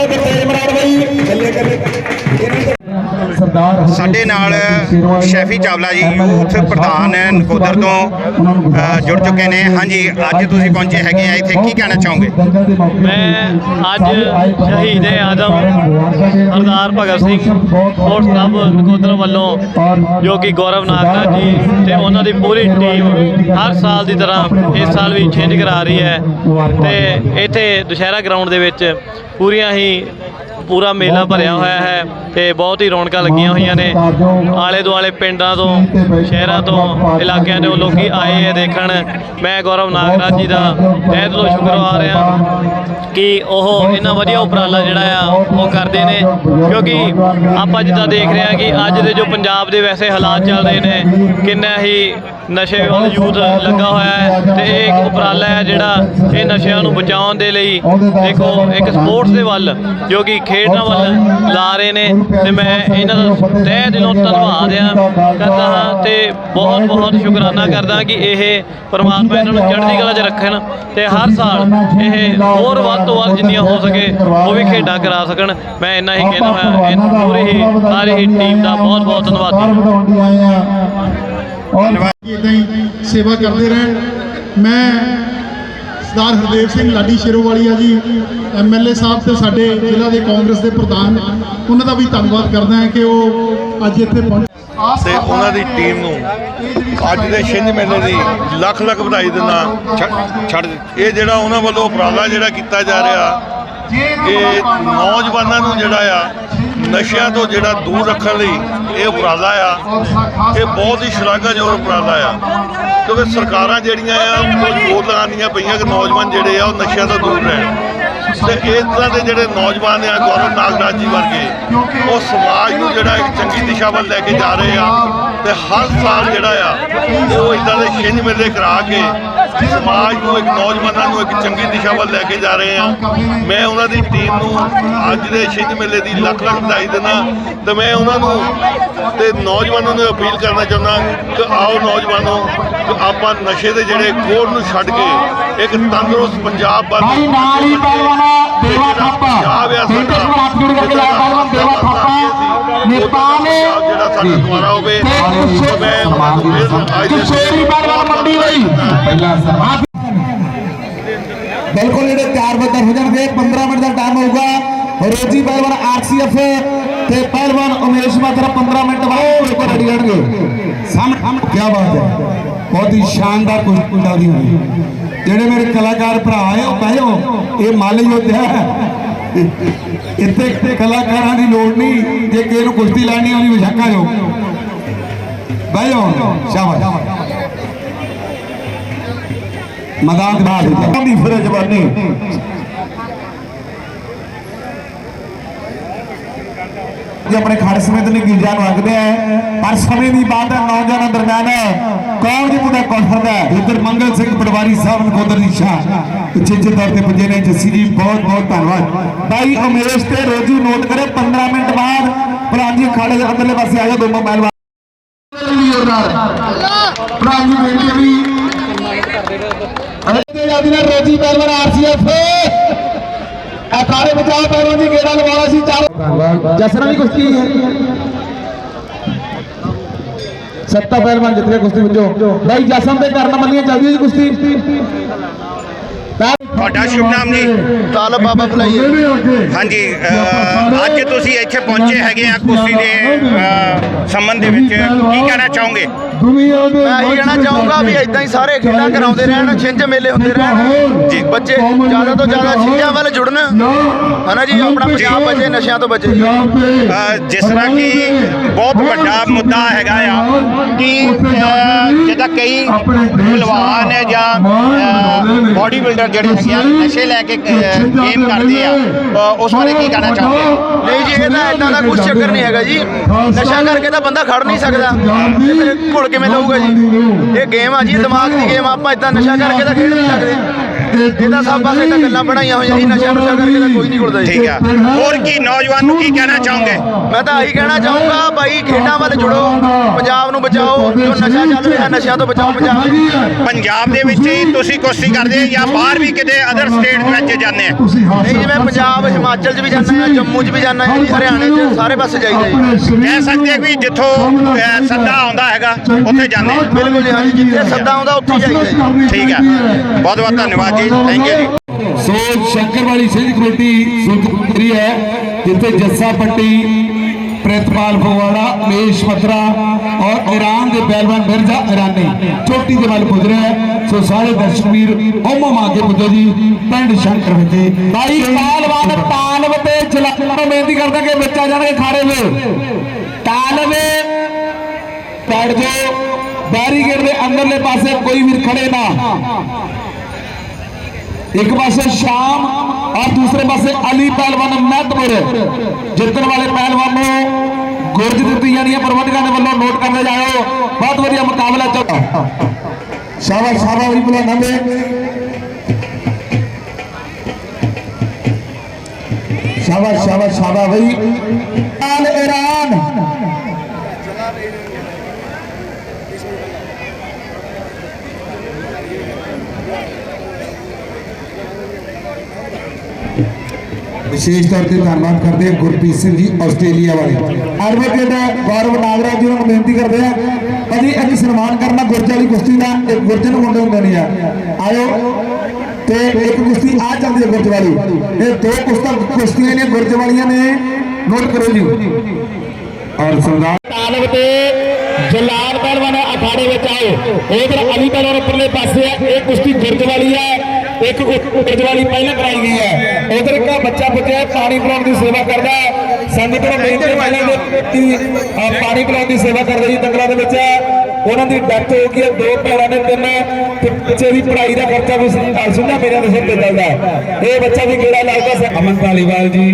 ਤੇ ਤੇਜ ਸਾਡੇ ਨਾਲ ਸ਼ੈਫੀ ਚਾਵਲਾ ਜੀ ਯੂਥ ਪ੍ਰਧਾਨ ਨਕੋਦਰ ਤੋਂ ਜੁੜ ਚੁੱਕੇ ਨੇ। ਹਾਂਜੀ ਅੱਜ ਤੁਸੀਂ ਪਹੁੰਚੇ ਹੈਗੇ ਆ ਇੱਥੇ। ਕੀ ਕਹਿਣਾ ਚਾਹੋਗੇ? ਮੈਂ ਅੱਜ ਸ਼ਹੀਦ ਆਦਮ ਸਰਦਾਰ ਭਗਤ ਸਿੰਘ ਸਪੋਰਟਸ ਕਲੱਬ ਨਕੋਦਰ ਵੱਲੋਂ ਜੋ ਕਿ ਗੌਰਵ ਨਾਗਰਾ ਜੀ ਤੇ ਉਹਨਾਂ ਦੀ ਪੂਰੀ ਟੀਮ ਹਰ ਸਾਲ ਦੀ ਤਰ੍ਹਾਂ ਇਸ ਸਾਲ ਵੀ ਛਿੰਝ ਕਰਾ ਰਹੀ ਹੈ। ਤੇ ਇੱਥੇ ਦੁਸ਼ਹਿਰਾ ਗਰਾਊਂਡ ਦੇ ਵਿੱਚ ਪੂਰੀਆਂ ਹੀ ਪੂਰਾ ਮੇਲਾ ਭਰਿਆ ਹੋਇਆ ਹੈ ਤੇ ਬਹੁਤ ਹੀ ਰੌਣਕਾਂ ਲੱਗੀਆਂ ਹੋਈਆਂ ਨੇ। ਆਲੇ ਦੁਆਲੇ ਪਿੰਡਾਂ ਤੋਂ ਸ਼ਹਿਰਾਂ ਤੋਂ ਇਲਾਕਿਆਂ ਦੇ ਲੋਕੀ ਆਏ ਹੈ ਦੇਖਣ। ਮੈਂ ਗੌਰਵ ਨਾਗਰਾਜ ਜੀ ਦਾ ਤਹਿ ਦਿਲੋਂ ਸ਼ੁਕਰਗੁਜ਼ਾਰ ਰਿਹਾ ਕਿ ਉਹ ਇੰਨਾ ਵਧੀਆ ਉਪਰਾਲਾ ਜਿਹੜਾ ਆ ਉਹ ਕਰਦੇ ਨੇ। ਕਿਉਂਕਿ ਆਪਾਂ ਜਿੱਦਾਂ ਦੇਖ ਰਹੇ ਹਾਂ ਕਿ ਅੱਜ ਦੇ ਜੋ ਪੰਜਾਬ ਦੇ ਵੈਸੇ ਹਾਲਾਤ ਚੱਲ ਰਹੇ ਨੇ ਕਿੰਨਾ ਹੀ ਨਸ਼ੇ ਵੱਲ ਯੂਥ ਲੱਗਾ ਹੋਇਆ ਹੈ ਤੇ ਇਹ ਇੱਕ ਉਪਰਾਲਾ ਹੈ ਜਿਹੜਾ ਇਹ ਨਸ਼ਿਆਂ ਨੂੰ ਬਚਾਉਣ ਦੇ ਲਈ ਦੇਖੋ ਇੱਕ ਸਪੋਰਟਸ ਦੇ ਵੱਲ ਜੋ ਕਿ ਖੇਡਾਂ ਵੱਲ ਲਾ ਰਹੇ ਨੇ ਤੇ ਮੈਂ ਇਹਨਾਂ ਦਾ ਤਹਿ ਦਿਲੋਂ ਧੰਨਵਾਦ ਆ ਕਰਦਾ ਹਾਂ ਤੇ ਬਹੁਤ ਬਹੁਤ ਸ਼ੁਕਰਾਨਾ ਕਰਦਾ ਕਿ ਇਹ ਪਰਮਾਤਮਾ ਇਹਨਾਂ ਨੂੰ ਚੜ੍ਹਦੀ ਕਲਾ 'ਚ ਰੱਖਣ ਤੇ ਹਰ ਸਾਲ ਇਹ ਹੋਰ ਵੱਧ ਤੋਂ ਵੱਧ ਜਿੰਨੀਆਂ ਹੋ ਸਕੇ ਉਹ ਵੀ ਖੇਡਾਂ ਕਰਾ ਸਕਣ। ਮੈਂ ਇੰਨਾ ਹੀ ਕਹਿਣਾ ਹੋਇਆ ਇਹ ਪੂਰੀ ਹੀ ਸਾਰੀ ਹੀ ਟੀਮ ਦਾ ਬਹੁਤ ਬਹੁਤ ਧੰਨਵਾਦੀ। ਹਾਂ। ਇਦਾਂ ਹੀ ਸੇਵਾ ਕਰਦੇ ਰਹਿਣ। ਮੈਂ ਸਰਦਾਰ ਹਰਦੇਵ ਸਿੰਘ ਲਾਡੀ ਸ਼ੇਰੋਵਾਲੀਆ ਜੀ ਐਮਐਲਏ ਸਾਹਿਬ ਤੇ ਸਾਡੇ ਜ਼ਿਲ੍ਹਾ ਦੇ ਕਾਂਗਰਸ ਦੇ ਪ੍ਰਧਾਨ, ਉਹਨਾਂ ਦਾ ਵੀ ਧੰਨਵਾਦ ਕਰਦਾ ਹਾਂ ਕਿ ਉਹ ਅੱਜ ਇੱਥੇ ਪਹੁੰਚੇ। ਤੇ ਉਹਨਾਂ ਦੀ ਟੀਮ ਨੂੰ ਅੱਜ ਦੇ ਛਿੰਝ ਮੇਲੇ ਦੀ ਲੱਖ ਲੱਖ ਵਧਾਈ ਦਿੰਦਾ ਛੱਡ ਇਹ ਜਿਹੜਾ ਉਹਨਾਂ ਵੱਲੋਂ ਉਪਰਾਲਾ ਜਿਹੜਾ ਕੀਤਾ ਜਾ ਰਿਹਾ ਕਿ ਨੌਜਵਾਨਾਂ ਨੂੰ ਜਿਹੜਾ ਆ ਨਸ਼ਿਆਂ ਤੋਂ ਜਿਹੜਾ ਦੂਰ ਰੱਖਣ ਲਈ ਇਹ ਉਪਰਾਲਾ ਆ, ਇਹ ਬਹੁਤ ਹੀ ਸ਼ਲਾਘਾਯੋਗ ਉਪਰਾਲਾ ਆ। ਕਿਉਂਕਿ ਸਰਕਾਰਾਂ ਜਿਹੜੀਆਂ ਆ ਉਹ ਜ਼ੋਰ ਪਈਆਂ ਕਿ ਨੌਜਵਾਨ ਜਿਹੜੇ ਆ ਉਹ ਨਸ਼ਿਆਂ ਤੋਂ ਦੂਰ ਰਹਿਣ। ਤੇ ਇਸ ਤਰ੍ਹਾਂ ਦੇ ਜਿਹੜੇ ਨੌਜਵਾਨ ਆ, ਗੌਰਵ ਨਾਗਰਾਜ ਜੀ ਵਰਗੇ, ਉਹ ਸਮਾਜ ਨੂੰ ਜਿਹੜਾ ਇੱਕ ਚੰਗੀ ਦਿਸ਼ਾ ਵੱਲ ਲੈ ਕੇ ਜਾ ਰਹੇ ਆ ਤੇ ਹਰ ਸਾਲ ਜਿਹੜਾ ਆ, ਉਹ ਇਦਾਂ ਦੇ ਛਿੰਝ ਮੇਲੇ ਕਰਾ ਕੇ ਸਮਾਜ ਨੂੰ ਇੱਕ ਨੌਜਵਾਨਾਂ ਨੂੰ ਇੱਕ ਚੰਗੀ ਦਿਸ਼ਾ ਵੱਲ ਲੈ ਕੇ ਜਾ ਰਹੇ ਆ। ਮੈਂ ਉਹਨਾਂ ਦੀ ਟੀਮ ਨੂੰ ਅੱਜ ਦੇ ਛਿੰਝ ਮੇਲੇ ਦੀ ਲੱਖ ਲੱਖ ਵਧਾਈ ਦਿੰਦਾ ਤੇ ਮੈਂ ਉਹਨਾਂ ਨੂੰ ਤੇ ਨੌਜਵਾਨਾਂ ਨੂੰ ਅਪੀਲ ਕਰਨਾ ਚਾਹੁੰਦਾ ਕਿ ਆਓ ਨੌਜਵਾਨੋ, ਕਿ ਆਪਾਂ ਨਸ਼ੇ ਦੇ ਜਿਹੜੇ ਕੋੜ ਨੂੰ ਛੱਡ ਕੇ ਇੱਕ ਤੰਦਰੁਸਤ ਪੰਜਾਬ ਬਣ ਜਿਹੜਾ ਸਾਡਾ ਦੁਆਰਾ ਹੋਵੇ ਤੇ ਮੈਂ ਉਹਨਾਂ ਨੂੰ ਫਿਰ ਅੱਜ ਦੇ ਕਿਸ਼ੋਰੀ ਪਹਿਲਵਾਨ ਮੰਡੀ ਲਈ ਪਹਿਲਾ ਸਮਾਂ ਬਿਲਕੁਲ ਜਿਹੜੇ ਤਿਆਰ ਬੱਦਰ ਹੋ ਜਾਣਗੇ 15 ਮਿੰਟ ਦਾ ਟਾਈਮ ਹੋਊਗਾ ਰੋਜੀ ਪਹਿਲਵਾਨ ਆਰਸੀਐਫ ਤੇ ਪਹਿਲਵਾਨ ਉਮੇਸ਼ ਮਾਤਰਾ 15 ਮਿੰਟ ਬਾਅਦ ਉੱਪਰ ਰੈਡੀ ਰਹਿਣਗੇ ਸਾਹਮਣੇ ਕੀ ਬਾਤ ਹੈ ਬਹੁਤ ਹੀ ਸ਼ਾਨਦਾਰ ਕੁਸ਼ਤੀ ਦੀ ਹੋਈ ਜਿਹੜੇ ਮੇਰੇ ਕਲਾਕਾਰ ਭਰਾ ਆਏ, ਉਹ ਬਹਿਓ। ਇਹ ਮਾਲ ਯੋਧਿਆ ਹੈ। ਇੱਥੇ ਕਲਾਕਾਰਾਂ ਦੀ ਲੋੜ ਨਹੀਂ। ਜੇ ਕਿਸੇ ਨੂੰ ਕੁਸ਼ਤੀ ਲੈਣੀ ਉਹਦੀ ਵਿਸ਼ਾਖਾ ਜੋ ਬਹਿਓ, ਸ਼ਾਬਾਸ਼। ਮੈਦਾਨ ਦੇ ਬਾਹਰ ਦੀ ਫਿਰ ਆਪਣੇ ਖੜ ਸਮੇਤ ਨਗੀਜਾ ਨੂੰ ਆਖਦੇ ਆ। ਪਰ ਸਮੇਂ ਦੀ ਬਾਤ ਹੈ, ਨੌਜਵਾਨਾਂ ਦਰਮਿਆਨ ਕੌਣ ਜੀ ਕੌਣ ਹੈ? ਇਧਰ ਮੰਗਲ ਸਿੰਘ ਪਟਵਾਰੀ ਸਾਹਿਬ ਨਕੋਦਰ ਦੀ ਸ਼ਾਹ। ਚੇਚੇ ਤੌਰ ਤੇ ਪੁੱਜੇ ਨੇ ਜੱਸੀ ਜੀ, ਬਹੁਤ ਬਹੁਤ ਧੰਨਵਾਦ। ਭਾਈ ਉਮੇਸ਼ ਤੇ ਰੋਜੂ ਨੋਟ ਕਰੇ 15 ਮਿੰਟ ਬਾਅਦ ਭਰਾ ਜੀ ਖਾੜੇ ਅੰਦਰਲੇ ਪਾਸੇ ਆ ਜਾਓ, ਦੋਨੋਂ ਮਹਿਲਵਾਨ ਭਰਾ ਜੀ ਵੀ ਅਰੇ ਆਦੀ ਨਾਲ ਰੋਜੀ ਪਹਿਲਵਾਨ ਆਰਸੀਐਫ ਅਖਾੜੇ ਬਚਾਓ ਪਹਿਲਵਾਨ ਜੀ ਗੇੜਾ ਲਵਾਉਣਾ ਸੀ ਚਾਰ ਜਸਰਾ ਵੀ ਕੁਸ਼ਤੀ ਹੈ। ਸੱਤਾ ਪਹਿਲਵਾਨ ਜਿੱਤਨੇ ਕੁਸ਼ਤੀ ਵਿੱਚੋਂ। ਭਾਈ ਜਸਮ ਤੇ ਕਰਨ ਮੰਨੀਆਂ ਚੱਲਦੀ ਹੈ ਜੀ ਕੁਸ਼ਤੀ ਤੁਹਾਡਾ ਸ਼ੁਭ ਨਾਮ ਜੀ। ਤਾਲਬ ਬਾਬਾ ਬੁਲਾਈਏ ਹਾਂਜੀ ਅੱਜ ਤੁਸੀਂ ਇੱਥੇ ਪਹੁੰਚੇ ਹੈਗੇ ਆ ਕੁਸ਼ਤੀ ਦੇ ਸੰਬੰਧ ਦੇ ਵਿੱਚ। ਕੀ ਕਹਿਣਾ ਚਾਹੋਗੇ? ਮੈਂ ਇਹੀ ਕਹਿਣਾ ਚਾਹੂੰਗਾ ਵੀ ਇਦਾਂ ਹੀ ਸਾਰੇ ਖੇਡਾਂ ਕਰਾਉਂਦੇ ਰਹਿਣ ਛਿੰਝ ਮੇਲੇ ਹੁੰਦੇ ਰਹਿਣ। ਜੀ ਬੱਚੇ ਜ਼ਿਆਦਾ ਤੋਂ ਜ਼ਿਆਦਾ ਛਿੰਝਾਂ ਵੱਲ ਜੁੜਨ। ਹਨਾ ਜੀ ਆਪਣਾ ਪੰਜਾਬ ਬਚੇ ਨਸ਼ਿਆਂ ਤੋਂ ਬਚੇ। ਜਿਸ ਤਰ੍ਹਾਂ ਕਿ ਬਹੁਤ ਵੱਡਾ ਮੁੱਦਾ ਹੈਗਾ ਆ ਕਿ ਜਿੱਦਾਂ ਕਈ ਪਹਿਲਵਾਨ ਹੈ ਜਾਂ ਬਾਡੀ ਬਿਲਡਰ ਜਿਹੜੇ ਹੈਗੇ ਆ ਨਸ਼ੇ ਲੈ ਕੇ ਗੇਮ ਕਰਦੇ ਆ ਉਸ ਬਾਰੇ ਕੀ ਕਹਿਣਾ ਚਾਹੋਗੇ? ਨਹੀਂ ਜੀ ਇਹਦਾ ਇਦਾਂ ਦਾ ਕੁਝ ਚੱਕਰ ਨਹੀਂ ਹੈਗਾ ਜੀ। ਨਸ਼ਾ ਕਰਕੇ ਤਾਂ ਬੰਦਾ ਖੜ ਨਹੀਂ ਸਕਦਾ। ਘੁਲ ਕਿਵੇਂ ਲਊਗਾ ਜੀ? ਇਹ ਗੇਮ ਆ ਜੀ ਦਿਮਾਗ ਦੀ ਗੇਮ ਆਪਾਂ ਇਦਾਂ ਨਸ਼ਾ ਕਰਕੇ ਤਾਂ ਖੇਡ ਨਹੀਂ ਸਕਦੇ। ਇਹਦਾ ਸਭ ਪਾਸੇ ਤਾਂ ਗੱਲਾਂ ਬਣਾਈਆਂ ਹੋਈਆਂ ਜੀ ਨਸ਼ਾ ਨੁਸ਼ਾ ਕਰਕੇ ਤਾਂ ਕੋਈ ਨਹੀਂ ਘੁਲਦਾ ਜੀ। ਠੀਕ ਆ। ਹੋਰ ਕੀ ਨੌਜਵਾਨ ਨੂੰ ਕੀ ਕਹਿਣਾ ਚਾਹੋਗੇ? ਮੈਂ ਤਾਂ ਇਹੀ ਕਹਿਣਾ ਚਾਹੂੰਗਾ ਭਾਈ ਖੇਡਾਂ ਵੱਲ ਜੁੜੋ ਪੰਜਾਬ ਨੂੰ ਬਚਾਓ ਜੋ ਨਸ਼ਾ ਚੱਲ ਰਿਹਾ ਨਸ਼ਿਆਂ ਤੋਂ ਬਚਾਓ ਪੰਜਾਬ ਨੂੰ। ਪੰਜਾਬ ਦੇ ਵਿੱਚ ਹੀ ਤੁਸੀਂ ਕੁਸ਼ਤੀ ਕਰਦੇ ਜਾਂ ਬਾਹਰ ਵੀ ਕਿਤੇ ਅਦਰ ਸਟੇਟ ਵਿੱਚ ਜਾਂਦੇ ਆ ਨਹੀਂ ਜੀ ਮੈਂ ਪੰਜਾਬ ਹਿਮਾਚਲ 'ਚ ਵੀ ਜਾਂਦਾ ਹਾਂ ਜੰਮੂ 'ਚ ਵੀ ਜਾਂਦਾ ਹਾਂ ਹਰਿਆਣੇ 'ਚ ਸਾਰੇ ਪਾਸੇ ਜਾਈਦਾ ਜੀ। ਕਹਿ ਸਕਦੇ ਵੀ ਜਿੱਥੋਂ ਸੱਦਾ ਆਉਂਦਾ ਹੈਗਾ ਉੱਥੇ ਜਾਂਦੇ ਬਿਲਕੁਲ ਜੀ ਜਿੱਥੇ ਸੱਦਾ ਆਉਂਦਾ ਉੱਥੇ ਜਾਈਦਾ ਠੀਕ ਹੈ ਬਹੁਤ ਬਹੁਤ ਧੰਨਵਾਦ ਜੀ। ਥੈਂਕ ਯੂ ਸੋ ਸ਼ੰਕਰ ਵਾਲੀ ਕਮੇਟੀ ਸੁਲਤਾਨਪੁਰੀ ਹੈ, ਜਿੱਥੇ ਜੱਸਾ ਪੱਟੀ, ਪ੍ਰਿਤਪਾਲ ਫਗਵਾੜਾ ਮੇਸ਼ ਮਤਰਾ ਔਰ ਈਰਾਨ ਦੇ ਪਹਿਲਵਾਨ ਮਿਰਜ਼ਾ ਇਰਾਨੀ ਚੋਟੀ ਦੇ ਵੱਲ ਪੁੱਜ ਰਿਹਾ ਹੈ। ਸੋ ਸਾਰੇ ਦਰਸ਼ਕ ਵੀਰ ਹੋਮਾ ਮਾ ਕੇ ਪੁੱਜੋ ਜੀ, ਪਿੰਡ ਸ਼ੰਕਰ ਵਿਖੇ। ਭਾਈ ਪਹਿਲਵਾਨ ਤਾਲਬ ਤੇ ਜਲਾਲ ਨੂੰ ਬੇਨਤੀ ਕਰਦਾ ਕਿ ਬੱਚਾ ਜਾਣਗੇ ਖਾੜੇ ਵਿੱਚ। ਤਾਲਵੇ ਬੈਠ ਜਾਓ। ਬੈਰੀਗੇਡ ਦੇ ਅੰਦਰਲੇ ਪਾਸੇ ਕੋਈ ਵੀਰ ਖੜੇ ਨਾ। ਇੱਕ ਪਾਸੇ ਸ਼ਾਮ, ਔਰ ਦੂਸਰੇ ਪਾਸੇ ਅਲੀ ਪਹਿਲਵਾਨ ਮਹਿਤਪੁਰ। ਜਿੱਤਣ ਵਾਲੇ ਪਹਿਲਵਾਨ ਨੂੰ ਗੁਰਜ ਦਿੱਤੀ ਜਾਣੀ ਹੈ। ਪ੍ਰਬੰਧਕਾਂ ਦੇ ਵੱਲੋਂ ਨੋਟ ਕਰਦੇ ਜਾਓ ਬਹੁਤ ਵਧੀਆ ਮੁਕਾਬਲਾ ਚੱਲ ਸ਼ਾਬਾਸ਼ ਸ਼ਾਬਾਸ਼ ਵੀ ਬੁਲਾ ਨੰਦੇ ਸ਼ਾਬਾਸ਼ ਸ਼ਾਬਾਸ਼ ਸ਼ਾਬਾਸ਼ ਬਈ। ਆਲ ਇਰਾਨ। ਵਿਸ਼ੇਸ਼ ਤੌਰ ਤੇ ਧੰਨਵਾਦ ਕਰਦੇ ਹਾਂ ਗੁਰਪ੍ਰੀਤ ਸਿੰਘ ਜੀ ਆਸਟ੍ਰੇਲੀਆ ਵਾਲੇ। ਐਡਵੋਕੇਟ ਗੌਰਵ ਨਾਗਰਾਜ ਜੀ ਨੂੰ ਬੇਨਤੀ ਕਰਦੇ ਆ ਭਾਜੀ ਇੱਕ ਸਨਮਾਨ ਕਰਨਾ ਗੁਰਜ ਵਾਲੀ ਕੁਸ਼ਤੀ ਦਾ ਇੱਕ ਗੁਰਜਨ ਮੁੰਡੇ ਹੁੰਦੇ ਨਹੀਂ ਆ ਆਇਓ, ਤੇ ਇੱਕ ਕੁਸ਼ਤੀ ਆ ਚੱਲਦੀ ਹੈ ਗੁਰਜ ਵਾਲੀ ਇਹ ਦੋ ਕੁਸ਼ਤਾਂ ਕੁਸ਼ਤੀਆਂ ਨੇ ਗੁਰਜ ਵਾਲੀਆਂ ਨੇ। ਨੋਟ ਕਰੋ ਜੀ। ਔਰ ਸਰਦਾਰ ਤਾਲਬ ਤੇ ਜਲਾਲ ਪਹਿਲਵਾਨ ਅਖਾੜੇ ਵਿੱਚ ਆਓ ਉਧਰ ਅਲੀ ਪਹਿਲਵਾਨ ਉੱਪਰਲੇ ਪਾਸੇ ਹੈ ਇਹ ਕੁਸ਼ਤੀ ਗੁਰਜ ਵਾਲੀ ਹੈ ਇੱਕ ਗੁਰਜ ਪਹਿਲਾਂ ਕਰਾਈ ਗਈ ਹੈ। ਉਧਰ ਇੱਕ ਬੱਚਾ ਪੁੱਜਿਆ ਪਾਣੀ ਪਿਲਾਉਣ ਦੀ ਸੇਵਾ ਕਰਦਾ ਹੈ। ਸੰਗਤ ਨੂੰ ਬੇਨਤੀ ਪਹਿਲਾਂ ਦੇ ਪਾਣੀ ਪਿਲਾਉਣ ਦੀ ਸੇਵਾ ਕਰਦੇ ਜੀ ਦੰਗਲਾਂ ਦੇ ਵਿੱਚ। ਉਹਨਾਂ ਦੀ ਡੈਥ ਹੋ ਗਈ ਹੈ, ਦੋ ਭੈਣਾਂ ਨੇ ਤਿੰਨ, ਤੇ ਬੱਚੇ ਦੀ ਪੜ੍ਹਾਈ ਦਾ ਖਰਚਾ ਵੀ ਸੁਣਦਾ ਮੇਰੇ ਦੇ ਸਿਰ ਤੇ ਚੱਲਦਾ ਇਹ ਬੱਚਾ ਵੀ ਕਿਹੜਾ ਲੱਗਦਾ ਅਮਨ ਧਾਲੀਵਾਲ ਜੀ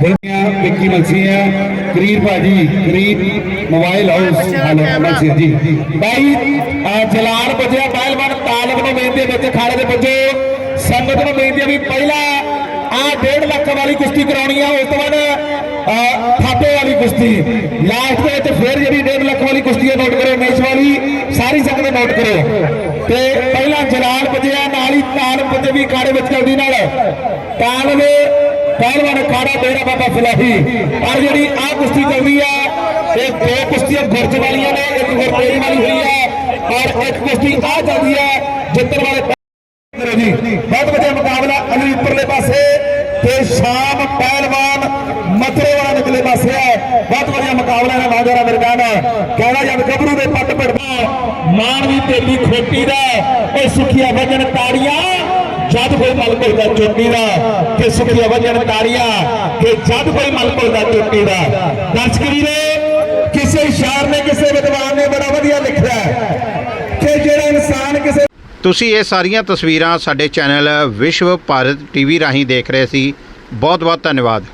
ਬੋਲੀਆਂ ਵਿੱਕੀ ਮਲਸੀਆਂ ਕਰੀਰ ਭਾਜੀ Karir mobile house hello Malsi ji. ਬਾਈ ਜਲਾਲ ਬਜਿਆ ਪਹਿਲਵਾਨ ਤਾਲਬ ਨੂੰ ਬੇਨਤੀ ਹੈ ਵਿੱਚ ਖਾੜੇ ਦੇ ਬੱਜੋ ਸੰਗਤ ਨੂੰ ਬੇਨਤੀ ਹੈ ਵੀ ਪਹਿਲਾਂ ਆ 1.5 ਲੱਖ ਵਾਲੀ ਕੁਸ਼ਤੀ ਕਰਾਉਣੀ ਆ ਉਸ ਤੋਂ ਬਾਅਦ ਥਾਪੇ ਵਾਲੀ ਕੁਸ਼ਤੀ। ਲਾਸਟ ਦੇ ਵਿੱਚ ਫਿਰ ਜਿਹੜੀ 1.5 ਲੱਖ ਵਾਲੀ ਕੁਸ਼ਤੀ ਹੈ ਨੋਟ ਕਰੋ ਮੈਚ ਵਾਲੀ ਸਾਰੀ ਸੰਗਤ ਨੋਟ ਕਰੋ। ਤੇ ਪਹਿਲਾਂ ਜਲਾਲ ਬਜਿਆ ਨਾਲ ਹੀ ਤਾਲਬ ਬੱਜੇ ਵੀ ਖਾੜੇ ਵਿੱਚ ਜਲਦੀ ਨਾਲ। ਤਾਲਬ ਪਹਿਲਵਾਨ ਖਾੜਾ ਡੇਰਾ ਬਾਬਾ ਫਲਾਹੀ। ਪਰ ਜਿਹੜੀ ਆ ਕੁਸ਼ਤੀ ਚੱਲਦੀ ਆ, ਇਹ ਦੋ ਕੁਸ਼ਤੀਆਂ ਗੁਰਜ ਵਾਲੀਆਂ ਨੇ, ਇੱਕ ਗੁਰਤੇਰੀ ਵਾਲੀ ਹੋਈ ਹੈ ਔਰ ਇੱਕ ਕੁਸ਼ਤੀ ਆ ਚੱਲਦੀ ਹੈ ਜਿੱਤਣ ਵਾਲੇ ਜੀ। ਬਹੁਤ ਵਧੀਆ ਮੁਕਾਬਲਾ ਅਲੀ ਉੱਪਰਲੇ ਪਾਸੇ ਤੇ ਸ਼ਾਮ ਪਹਿਲਵਾਨ ਮਥਰੇ ਵਾਲਾ ਨਿਕਲੇ ਪਾਸੇ ਹੈ ਬਹੁਤ ਵਧੀਆ ਮੁਕਾਬਲਾ ਹੈ ਵਾਗਰਾ ਮਿਰਗਾਨ ਕਹਿਣਾ ਜਦ ਗੱਭਰੂ ਦੇ ਪੱਟ ਪੜਦਾ ਮਾਨਵੀ ਤੇਲੀ ਖੋਟੀ ਦਾ। ਉਹ ਸੁਖੀਆ ਵਜਨ ਤਾੜੀਆਂ। ਜਦ ਕੋਈ ਮਲਕੋ ਦਾ ਚੋਟੀ ਦਾ, ਕਿ ਸੁਖੀਆ ਵਜਨ ਤਾੜੀਆਂ, ਕਿ ਜਦ ਕੋਈ ਮਲਕੋ ਦਾ ਚੋਟੀ ਦਾ। ਦਰਸ਼ਕ ਵੀਰੇ, ਕਿਸੇ ਸ਼ਾਇਰ ਨੇ, ਕਿਸੇ ਵਿਦਵਾਨ ਨੇ ਬੜਾ ਵਧੀਆ ਲਿਖਿਆ ਕਿ ਜਿਹੜਾ ਇਨਸਾਨ ਕਿਸੇ ਤੁਸੀਂ ਇਹ ਸਾਰੀਆਂ ਤਸਵੀਰਾਂ ਸਾਡੇ ਚੈਨਲ ਵਿਸ਼ਵ ਭਾਰਤ ਟੀਵੀ ਰਾਹੀਂ ਦੇਖ ਰਹੇ ਸੀ। ਬਹੁਤ ਬਹੁਤ ਧੰਨਵਾਦ।